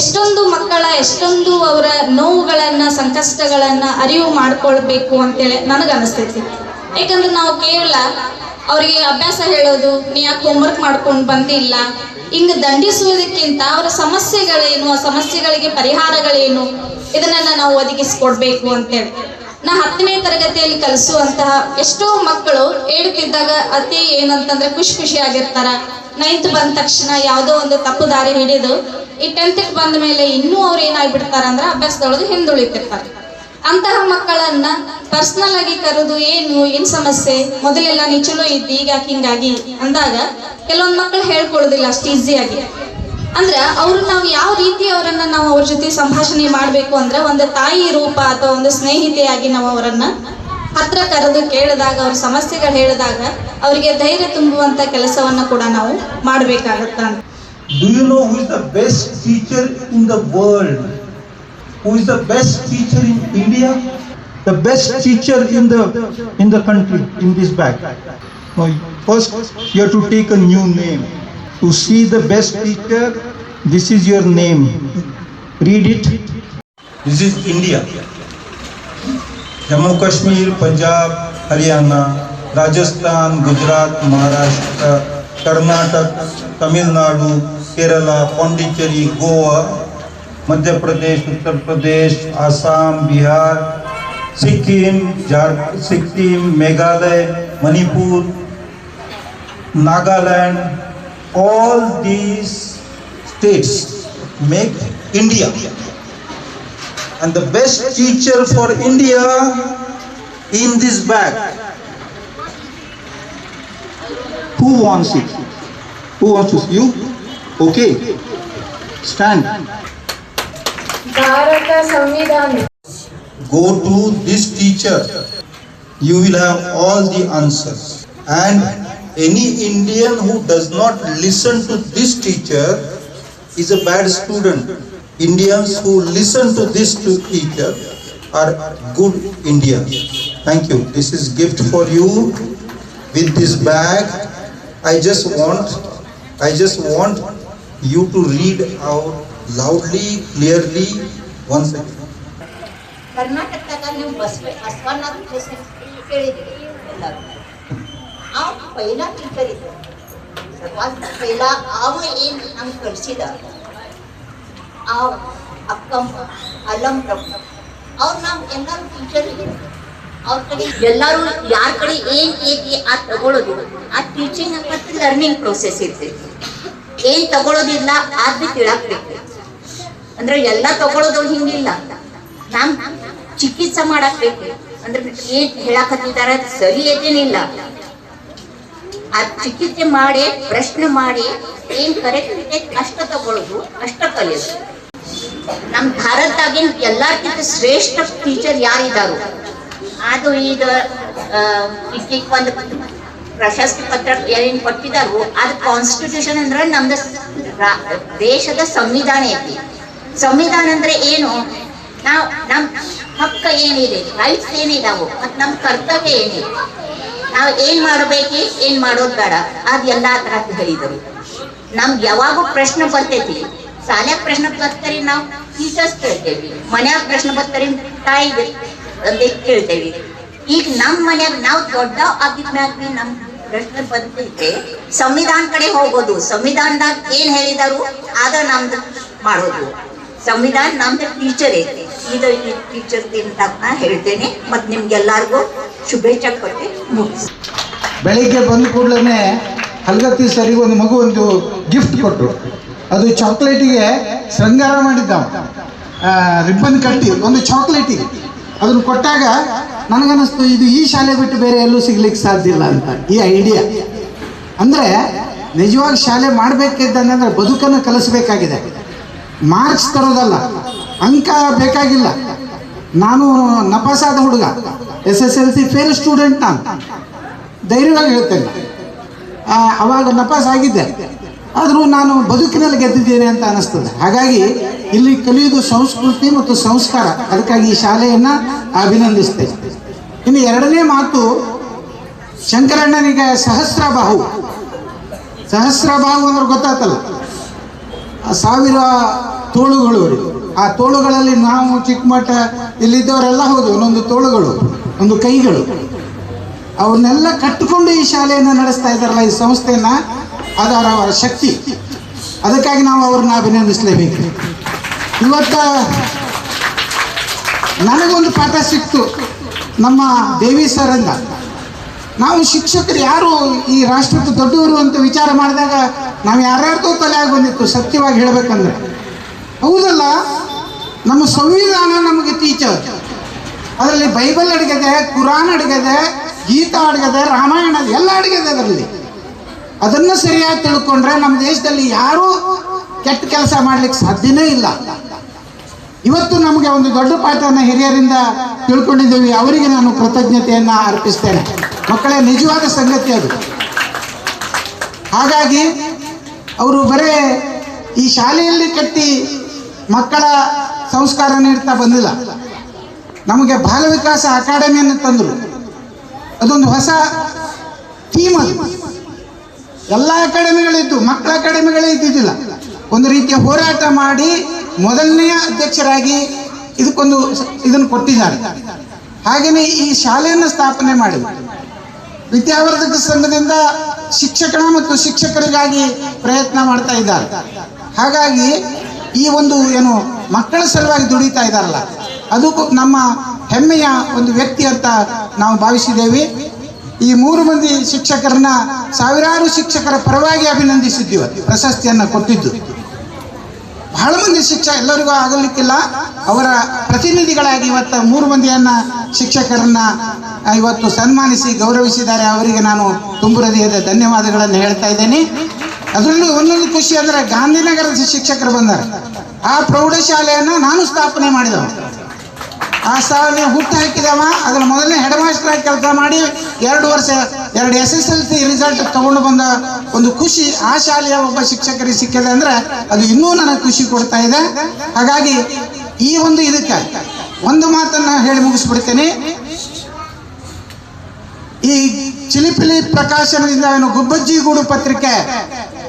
ಎಷ್ಟೊಂದು ಮಕ್ಕಳ, ಎಷ್ಟೊಂದು ಅವರ ನೋವುಗಳನ್ನ, ಸಂಕಷ್ಟಗಳನ್ನ ಅರಿವು ಮಾಡ್ಕೊಳ್ಬೇಕು ಅಂತೇಳಿ ನನಗೆ ಅನಿಸ್ತೈತಿ ಯಾಕಂದ್ರೆ ನಾವು ಕೇವಲ ಅವರಿಗೆ ಅಭ್ಯಾಸ ಹೇಳೋದು, ನೀ ಯಾಕೆ ಹೋಮ್ವರ್ಕ್ ಮಾಡ್ಕೊಂಡು ಬಂದಿಲ್ಲ? ಹಿಂಗ ದಂಡಿಸುವುದಕ್ಕಿಂತ ಅವರ ಸಮಸ್ಯೆಗಳೇನು, ಆ ಸಮಸ್ಯೆಗಳಿಗೆ ಪರಿಹಾರಗಳೇನು, ಇದನ್ನೆಲ್ಲ ನಾವು ಒದಗಿಸ್ಕೊಡ್ಬೇಕು ಅಂತೇಳಿ. ನಾ ಹತ್ತನೇ ತರಗತಿಯಲ್ಲಿ ಕಲಿಸುವಂತಹ ಎಷ್ಟೋ ಮಕ್ಕಳು ಹೇಳ್ತಿದ್ದಾಗ ಅತಿ ಏನಂತಂದ್ರೆ ಖುಷಿ ಖುಷಿಯಾಗಿರ್ತಾರ ನೈನ್ತ್ ಬಂದ ತಕ್ಷಣ ಯಾವುದೋ ಒಂದು ತಪ್ಪು ದಾರಿ ಹಿಡಿದು ಈ ಟೆಂತ್ಗೆ ಬಂದ ಮೇಲೆ ಇನ್ನೂ ಅವ್ರು ಏನಾಗ್ಬಿಡ್ತಾರ ಅಂದ್ರೆ ಅಭ್ಯಾಸದೊಳಗೆ ಹಿಂದುಳಿತಿರ್ತಾರೆ. ಅಂತಹ ಮಕ್ಕಳನ್ನ ಪರ್ಸನಲ್ ಆಗಿ ಕರೆದು, ಏನು, ಏನ್ ಸಮಸ್ಯೆ? ಮೊದಲೆಲ್ಲ ನೀ ಚಲೋ ಇದ್ದಿ, ಈಗ ಹಿಂಗಾಗಿ? ಅಂದಾಗ ಕೆಲವೊಂದು ಮಕ್ಕಳು ಹೇಳ್ಕೊಳ್ಳೋದಿಲ್ಲ ಅಷ್ಟು ಈಸಿಯಾಗಿ ಅಂದ್ರೆ ಅವ್ರು ನಾವು ಯಾವ ರೀತಿ ಅವರನ್ನ ನಾವು ಅವ್ರ ಜೊತೆ ಸಂಭಾಷಣೆ ಮಾಡಬೇಕು ಅಂದ್ರೆ ಒಂದು ತಾಯಿ ರೂಪ ಅಥವಾ ಒಂದು ಸ್ನೇಹಿತೆಯಾಗಿ ನಾವು ಅವರನ್ನ ಹತ್ರ ಕರೆದು ಕೇಳಿದಾಗ ಅವ್ರ ಸಮಸ್ಯೆಗಳು ಹೇಳಿದಾಗ ಅವರಿಗೆ ಧೈರ್ಯ ತುಂಬುವಂತ ಕೆಲಸವನ್ನ ಕೂಡ ನಾವು ಮಾಡಬೇಕಾಗುತ್ತೆ ಅಂತ Do you know who is the best teacher in the world? Who is the best teacher in India? The best teacher in the in the country in this bag. First you have to take a new name. To see the best teacher, this is your name. Read it. This is India. Jammu Kashmir, Punjab, Haryana, Rajasthan, Gujarat, Maharashtra, Karnataka, Tamil Nadu, Kerala, Pondicherry, Goa, Madhya Pradesh, Uttar Pradesh, Assam, Bihar, Sikkim Jharkhand Sikkim, Meghalaya, Manipur, Nagaland all these states make India and the best teacher for India in this bag. Who wants it? Who wants it? You? Okay. Stand. Go to this teacher. You will have all the answers. And any Indian who does not listen to this teacher is a bad student. Indians who listen to this to- teacher are good Indians. Thank you. This is gift for you with this bag. I just want, I just want you to read out loudly, clearly, once again. ಕರ್ನಾಟಕದಾಗ ನೀವು ಬಸವ ಬಸವಣ್ಣನ ಹೆಸರು ಕೇಳಿದ್ರಿ ಎಲ್ಲರೂ ಅವ ಪೈಲಾ teacher ಇದ್ದ ಸರ್ವಾದ ಪೈಲಾ ಅವ ಏನು ನಮ್ಗೆ ಕಲಿಸಿದ ಆ ಅಕ್ಕಮ್ಮ ಅಲ್ಲಂರಮ್ಮ ಅವ್ರು ನಮ್ಮ ಎಲ್ಲರೂ ಟೀಚರ್ ಅವ್ರ ಕಡೆ ಎಲ್ಲರೂ ಯಾರ ಕಡೆ ಏನು ಐತಿ ಆ ತಗೊಳ್ಳೋದು ಆ ಟೀಚಿಂಗ್ ಮತ್ತು ಲರ್ನಿಂಗ್ ಪ್ರೋಸೆಸ್ ಇರ್ತೈತಿ ಏನು ತಗೊಳ್ಳೋದಿಲ್ಲ ಅದು ತಿಳಾಕ್ಬೇಕು. ಅಂದ್ರೆ ಎಲ್ಲ ತಗೊಳ್ಳೋದು ಹಿಂಗಿಲ್ಲ. ನಮ್ ಚಿಕಿತ್ಸೆ ಮಾಡಕ್ಬೇಕು. ಅಂದ್ರೆ ಏನ್ ಹೇಳಕತ್ತಿದ್ದಾರೆ ಸರಿ ಐತೇನಿಲ್ಲ. ಆ ಚಿಕಿತ್ಸೆ ಮಾಡಿ, ಪ್ರಶ್ನೆ ಮಾಡಿ, ಏನ್ ಕರೆಕ್ಟ್ ಕಷ್ಟ ಅಷ್ಟ ತಗೊಳ್ಳೋದು ಅಷ್ಟ ಕಲಿಯೋದು. ನಮ್ ಭಾರತದಾಗಿನ ಎಲ್ಲಾರ್ಕಿಂತ ಶ್ರೇಷ್ಠ ಟೀಚರ್ ಯಾರಿದ್ದಾರು ಅದು ಈಗ ಒಂದು ಪ್ರಶಸ್ತಿ ಪತ್ರ ಏನ್ ಕೊಟ್ಟಿದ್ದಾರೋ ಅದು ಕಾನ್ಸ್ಟಿಟ್ಯೂಷನ್ ಅಂದ್ರೆ ನಮ್ದು ದೇಶದ ಸಂವಿಧಾನ ಐತಿ. ಸಂವಿಧಾನ ಅಂದ್ರೆ ಏನು? ನಾವು, ನಮ್ ಹಕ್ಕ ಏನಿದೆ ರೈಟ್ಸ್ ಏನಿದಾವು, ಮತ್ತೆ ನಮ್ ಕರ್ತವ್ಯ ಏನಿದೆ? ನಾವು ಏನ್ ಮಾಡಬೇಕು, ಏನ್ ಮಾಡೋದ್ ಬೇಡ. ಅದ್ ಎಲ್ಲಾ ತರ ಹೇಳಿದರು. ನಮ್ಗೆ ಯಾವಾಗೂ ಪ್ರಶ್ನೆ ಬರ್ತೈತಿ. ಶಾಲ್ಯಾಗ ಪ್ರಶ್ನೆ ಬರ್ತಾರಿ ನಾವು ಟೀಚರ್ಸ್ ಕೇಳ್ತೇವಿ. ಮನ್ಯಾಗ ಪ್ರಶ್ನೆ ಬರ್ತಾರಿ ತಾಯಿ ಕೇಳ್ತೇವಿ. ಈಗ ನಮ್ ಮನ್ಯಾಗ ನಾವು ದೊಡ್ಡ ಆಗಿದ್ಮ್ಯಾಗ ಬಿ ನಮ್ ಪ್ರಶ್ನೆ ಬಂದೈತೆ ಸಂವಿಧಾನ ಕಡೆ ಹೋಗೋದು. ಸಂವಿಧಾನದಾಗ ಏನ್ ಹೇಳಿದಾರು ಅದ ನಮ್ದು ಮಾಡೋದು. ಸಂವಿಧಾನ ನಮ್ದು ಟೀಚರ್ ಐತಿ ಇದು ಟೀಚರ್ ಅಂತ ಹೇಳ್ತೇನೆ. ಹೇಳ್ತೇನೆ ಮತ್ತು ನಿಮ್ಗೆಲ್ಲಾರ್ಗೂ ಶುಭೇಚ್ಛೆ ಕೊಟ್ಟು ಮುಗಿಸಿ. ಬೆಳಿಗ್ಗೆ ಬಂದ ಕೂಡಲೇ ಹಲಗತ್ತಿ ಸರಿ ಒಂದು ಮಗು ಒಂದು ಗಿಫ್ಟ್ ಕೊಟ್ಟರು ಅದು ಚಾಕ್ಲೇಟಿಗೆ ಶೃಂಗಾರ ಮಾಡಿದ್ದ ರಿಬ್ಬನ್ ಕಟ್ಟಿ, ಒಂದು ಚಾಕ್ಲೇಟಿಗೆ ಅದನ್ನು ಕೊಟ್ಟಾಗ ನನಗನ್ನಿಸ್ತು ಇದು ಈ ಶಾಲೆ ಬಿಟ್ಟು ಬೇರೆ ಎಲ್ಲೂ ಸಿಗ್ಲಿಕ್ಕೆ ಸಾಧ್ಯ ಇಲ್ಲ ಅಂತ ಈ ಐಡಿಯಾ ಅಂದರೆ ನಿಜವಾಗಿ ಶಾಲೆ ಮಾಡಬೇಕಿದ್ದಂದ್ರೆ ಬದುಕನ್ನು ಕಲಿಸ್ಬೇಕಾಗಿದೆ. ಮಾರ್ಕ್ಸ್ ತರೋದಲ್ಲ, ಅಂಕ ಬೇಕಾಗಿಲ್ಲ. ನಾನು ನಪಾಸಾದ ಹುಡುಗ S S L C fail student ನಾನು. ಧೈರ್ಯವಾಗಿ ಹೇಳ್ತೇನೆ. ಅವಾಗ ನಪಾಸ್ ಆಗಿದ್ದೆ. ಆದರೂ ನಾನು ಬದುಕಿನಲ್ಲಿ ಗೆದ್ದಿದ್ದೇನೆ ಅಂತ ಅನ್ನಿಸ್ತದೆ ಹಾಗಾಗಿ ಇಲ್ಲಿ ಕಲಿಯುವುದು ಸಂಸ್ಕೃತಿ ಮತ್ತು ಸಂಸ್ಕಾರ. ಅದಕ್ಕಾಗಿ ಈ ಶಾಲೆಯನ್ನು ಅಭಿನಂದಿಸ್ತೇನೆ. ಇನ್ನು ಎರಡನೇ ಮಾತು, ಶಂಕರಣ್ಣನಿಗೆ ಸಹಸ್ರಬಾಹು. ಸಹಸ್ರಬಾಹು ಅಂದ್ರೆ ಗೊತ್ತಾತಲ್ಲ? ಆ ಸಾವಿರ ತೋಳುಗಳು. ಆ ತೋಳುಗಳಲ್ಲಿ ನಾವು ಚಿಕ್ಕ ಇಲ್ಲಿದ್ದವರೆಲ್ಲ ಹೌದು, ಒಂದೊಂದು ತೋಳುಗಳು, ಒಂದು ಕೈಗಳು. ಅವನ್ನೆಲ್ಲ ಕಟ್ಟಿಕೊಂಡು ಈ ಶಾಲೆಯನ್ನು ನಡೆಸ್ತಾ ಇದ್ದಾರಲ್ಲ, ಈ ಸಂಸ್ಥೆಯನ್ನ ಅದರ ಅವರ ಶಕ್ತಿ. ಅದಕ್ಕಾಗಿ ನಾವು ಅವ್ರನ್ನ ಅಭಿನಂದಿಸಲೇಬೇಕು. ಇವತ್ತ ನನಗೊಂದು ಪಾಠ ಸಿಕ್ತು. ನಮ್ಮ ದೇವಿ ಸರಿಂದ ನಾವು ಶಿಕ್ಷಕರು ಯಾರು ಈ ರಾಷ್ಟ್ರಕ್ಕೆ ದೊಡ್ಡವರು ಅಂತ ವಿಚಾರ ಮಾಡಿದಾಗ ನಾವು ಯಾರ್ಯಾರ್ದೋ ತಲೆಯಾಗಿ ಬಂದಿತ್ತು ಸತ್ಯವಾಗಿ ಹೇಳಬೇಕಂದ್ರೆ. ಹೌದಲ್ಲ, ನಮ್ಮ ಸಂವಿಧಾನ ನಮಗೆ ಟೀಚರ್ ಅದರಲ್ಲಿ ಬೈಬಲ್ ಅಡಗಿದೆ ಕುರಾನ್ ಅಡಗಿದೆ, ಗೀತಾ ಅಡಗಿದೆ, ರಾಮಾಯಣ ಎಲ್ಲ ಅಡಗಿದೆ ಅದರಲ್ಲಿ. ಅದನ್ನು ಸರಿಯಾಗಿ ತಿಳ್ಕೊಂಡ್ರೆ ನಮ್ಮ ದೇಶದಲ್ಲಿ ಯಾರೂ ಕೆಟ್ಟ ಕೆಲಸ ಮಾಡ್ಲಿಕ್ಕೆ ಸಾಧ್ಯನೇ ಇಲ್ಲ. ಇವತ್ತು ನಮಗೆ ಒಂದು ದೊಡ್ಡ ಪಾಠನ ಹಿರಿಯರಿಂದ ತಿಳ್ಕೊಂಡಿದ್ದೀವಿ. ಅವರಿಗೆ ನಾನು ಕೃತಜ್ಞತೆಯನ್ನು ಅರ್ಪಿಸ್ತೇನೆ. ಮಕ್ಕಳೇ, ನಿಜವಾದ ಸಂಗತಿ ಅದು. ಹಾಗಾಗಿ, ಅವರು ಬರೇ ಈ ಶಾಲೆಯಲ್ಲಿ ಕಟ್ಟಿ ಮಕ್ಕಳ ಸಂಸ್ಕಾರ ನೀಡ್ತಾ ಬಂದಿಲ್ಲ. ನಮಗೆ ಬಾಲ ವಿಕಾಸ ಅಕಾಡೆಮಿಯನ್ನು ತಂದರು. ಅದೊಂದು ಹೊಸ ಥೀಮ್ ಅದು. ಎಲ್ಲ ಅಕಾಡೆಮಿಗಳಿದ್ದು, ಮಕ್ಕಳ ಅಕಾಡೆಮಿಗಳೇ ಇದ್ದಿದ್ದಿಲ್ಲ. ಒಂದು ರೀತಿಯ ಹೋರಾಟ ಮಾಡಿ ಮೊದಲನೆಯ ಅಧ್ಯಕ್ಷರಾಗಿ ಇದಕ್ಕೊಂದು ಇದನ್ನು ಕೊಟ್ಟಿದ್ದಾರೆ. ಹಾಗೆಯೇ ಈ ಶಾಲೆಯನ್ನು ಸ್ಥಾಪನೆ ಮಾಡಿ ವಿದ್ಯಾವರ್ಧಕ ಸಂಘದಿಂದ ಶಿಕ್ಷಕರ ಮತ್ತು ಶಿಕ್ಷಕರಿಗಾಗಿ ಪ್ರಯತ್ನ ಮಾಡ್ತಾ ಇದ್ದಾರೆ. ಹಾಗಾಗಿ ಈ ಒಂದು ಏನು ಮಕ್ಕಳ ಸಲುವಾಗಿ ದುಡಿತಾ ಇದ್ದಾರಲ್ಲ, ಅದು ನಮ್ಮ ಹೆಮ್ಮೆಯ ಒಂದು ವ್ಯಕ್ತಿ ಅಂತ ನಾವು ಭಾವಿಸಿದ್ದೇವೆ. ಈ ಮೂರು ಮಂದಿ ಶಿಕ್ಷಕರನ್ನ ಸಾವಿರಾರು ಶಿಕ್ಷಕರ ಪರವಾಗಿ ಅಭಿನಂದಿಸಿದ್ದೀವಿ, ಪ್ರಶಸ್ತಿಯನ್ನು ಕೊಟ್ಟಿದ್ದು. ಬಹಳ ಮಂದಿ ಶಿಕ್ಷ ಎಲ್ಲರಿಗೂ ಆಗಲಿಕ್ಕಿಲ್ಲ. ಅವರ ಪ್ರತಿನಿಧಿಗಳಾಗಿ ಇವತ್ತು ಮೂರು ಮಂದಿಯನ್ನ ಶಿಕ್ಷಕರನ್ನ ಇವತ್ತು ಸನ್ಮಾನಿಸಿ ಗೌರವಿಸಿದ್ದಾರೆ. ಅವರಿಗೆ ನಾನು ತುಂಬು ಹೃದಯದ ಧನ್ಯವಾದಗಳನ್ನು ಹೇಳ್ತಾ ಇದ್ದೇನೆ. ಅದರಲ್ಲೂ ಒಂದೊಂದು ಖುಷಿ ಅಂದ್ರೆ ಗಾಂಧಿನಗರದ ಶಿಕ್ಷಕರು ಬಂದಾರೆ. ಆ ಪ್ರೌಢಶಾಲೆಯನ್ನು ನಾನು ಸ್ಥಾಪನೆ ಮಾಡಿದವ ಆ ಸ್ಥಾಪನೆ ಹುಟ್ಟು ಹಾಕಿದವ. ಅದ್ರ ಮೊದಲನೇ ಹೆಡ್ ಮಾಸ್ಟರ್ ಆಗಿ ಕೆಲಸ ಮಾಡಿ ಎರಡು ವರ್ಷ, ಎರಡು S S L C result ತಗೊಂಡು ಬಂದ ಒಂದು ಖುಷಿ ಆ ಶಾಲೆಯ ಒಬ್ಬ ಶಿಕ್ಷಕರಿಗೆ ಸಿಕ್ಕಿದೆ ಅಂದ್ರೆ ಅದು ಇನ್ನೂ ನನಗೆ ಖುಷಿ ಕೊಡ್ತಾ ಇದೆ. ಹಾಗಾಗಿ ಈ ಒಂದು ಇದಕ್ಕೆ ಒಂದು ಮಾತನ್ನ ಹೇಳಿ ಮುಗಿಸ್ಬಿಡ್ತೇನೆ. ಈ ಚಿಲಿಪಿಲಿ ಪ್ರಕಾಶನದಿಂದ ಏನು ಗುಬ್ಬಜ್ಜಿ ಗೂಡು ಪತ್ರಿಕೆ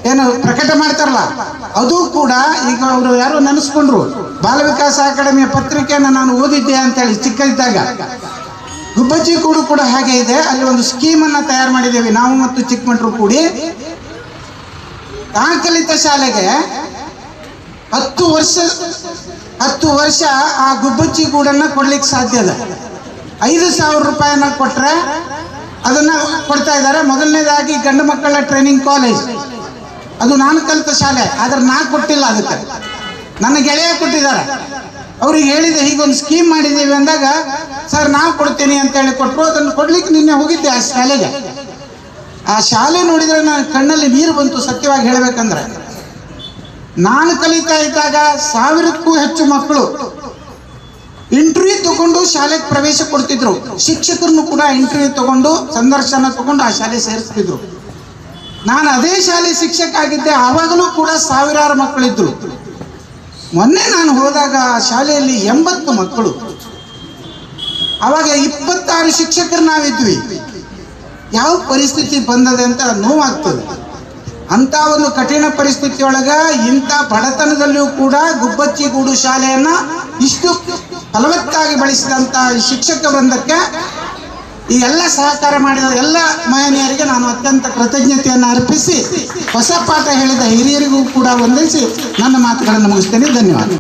ಏನು ಪ್ರಕಟ ಮಾಡ್ತಾರಲ್ಲ, ಅದು ಕೂಡ ಈಗ ಅವರು ಯಾರು ನೆನೆಸ್ಕೊಂಡ್ರು. ಬಾಲ ವಿಕಾಸ ಅಕಾಡೆಮಿಯ ಪತ್ರಿಕೆಯನ್ನು ನಾನು ಓದಿದ್ದೆ ಅಂತೇಳಿ ಚಿಕ್ಕ ಇದ್ದಾಗ ಗುಬ್ಬಜ್ಜಿ ಗೂಡು ಕೂಡ ಹಾಗೆ ಇದೆ. ಅಲ್ಲಿ ಒಂದು ಸ್ಕೀಮನ್ನು ತಯಾರು ಮಾಡಿದ್ದೇವೆ. ನಾವು ಮತ್ತು ಚಿಕ್ಕಮಂಟ್ರು ಕೂಡಿ. ತಾಂಕಲಿತ ಶಾಲೆಗೆ ಹತ್ತು ವರ್ಷ ಹತ್ತು ವರ್ಷ ಆ ಗುಬ್ಬಚ್ಚಿ ಗೂಡನ್ನ ಕೊಡ್ಲಿಕ್ಕೆ ಸಾಧ್ಯ ಇಲ್ಲ. ಐದು ಸಾವಿರ ರೂಪಾಯಿನ ಕೊಟ್ರೆ ಅದನ್ನ ಕೊಡ್ತಾ ಇದ್ದಾರೆ. ಮೊದಲನೇದಾಗಿ ಗಂಡು ಮಕ್ಕಳ ಟ್ರೈನಿಂಗ್ ಕಾಲೇಜ್ ಅದು ನಾನು ಕಲಿತ ಶಾಲೆ, ಆದ್ರೆ ನಾನು ಕೊಟ್ಟಿಲ್ಲ ಅದಕ್ಕೆ. ನನ್ನ ಗೆಳೆಯ ಕೊಟ್ಟಿದ್ದಾರೆ. ಅವ್ರಿಗೆ ಹೇಳಿದೆ, ಹೀಗೊಂದು ಸ್ಕೀಮ್ ಮಾಡಿದ್ದೀವಿ ಅಂದಾಗ, ಸರ್ ನಾವು ಕೊಡ್ತೀನಿ ಅಂತ ಹೇಳಿ ಕೊಟ್ಟರು ಅದನ್ನು ಕೊಡ್ಲಿಕ್ಕೆ ನಿನ್ನೆ ಹೋಗಿದ್ದೆ ಆ ಶಾಲೆಗೆ. ಆ ಶಾಲೆ ನೋಡಿದ್ರೆ ನನ್ನ ಕಣ್ಣಲ್ಲಿ ನೀರು ಬಂತು ಸತ್ಯವಾಗಿ ಹೇಳಬೇಕಂದ್ರೆ. ನಾನು ಕಲಿತಾ ಇದ್ದಾಗ ಸಾವಿರಕ್ಕೂ ಹೆಚ್ಚು ಮಕ್ಕಳು ಇಂಟರ್ವ್ಯೂ ತಗೊಂಡು ಶಾಲೆಗೆ ಪ್ರವೇಶ ಕೊಡ್ತಿದ್ರು. ಶಿಕ್ಷಕರನ್ನು ಕೂಡ ಇಂಟರ್ವ್ಯೂ ತಗೊಂಡು ಸಂದರ್ಶನ ತಗೊಂಡು ಆ ಶಾಲೆ ಸೇರಿಸ್ತಿದ್ರು. ನಾನು ಅದೇ ಶಾಲೆ ಶಿಕ್ಷಕ ಆಗಿದ್ದೆ, ಆವಾಗಲೂ ಕೂಡ ಸಾವಿರಾರು ಮಕ್ಕಳಿದ್ರು. ಮೊನ್ನೆ ನಾನು ಹೋದಾಗ ಆ ಶಾಲೆಯಲ್ಲಿ ಎಂಬತ್ತು ಮಕ್ಕಳು. ಅವಾಗ ಇಪ್ಪತ್ತಾರು ಶಿಕ್ಷಕರು ನಾವಿದ್ವಿ. ಯಾವ ಪರಿಸ್ಥಿತಿ ಬಂದದೆ ಅಂತ ನೋವಾಗ್ತದೆ. ಅಂತ ಒಂದು ಕಠಿಣ ಪರಿಸ್ಥಿತಿಯೊಳಗ ಇಂಥ ಬಡತನದಲ್ಲಿಯೂ ಕೂಡ ಗುಬ್ಬಚ್ಚಿಗೂಡು ಶಾಲೆಯನ್ನ ಇಷ್ಟು ಫಲವತ್ತಾಗಿ ಬಳಸಿದಂಥ ಶಿಕ್ಷಕ ವೃಂದಕ್ಕೆ ಈ ಎಲ್ಲ ಸಹಕಾರ ಮಾಡಿದ ಎಲ್ಲ ಮಹನೀಯರಿಗೆ ನಾನು ಅತ್ಯಂತ ಕೃತಜ್ಞತೆಯನ್ನು ಅರ್ಪಿಸಿ, ಹೊಸ ಪಾಠ ಹೇಳಿದ ಹಿರಿಯರಿಗೂ ಕೂಡ ವಂದಿಸಿ ನನ್ನ ಮಾತುಗಳನ್ನು ಮುಗಿಸ್ತೇನೆ. ಧನ್ಯವಾದ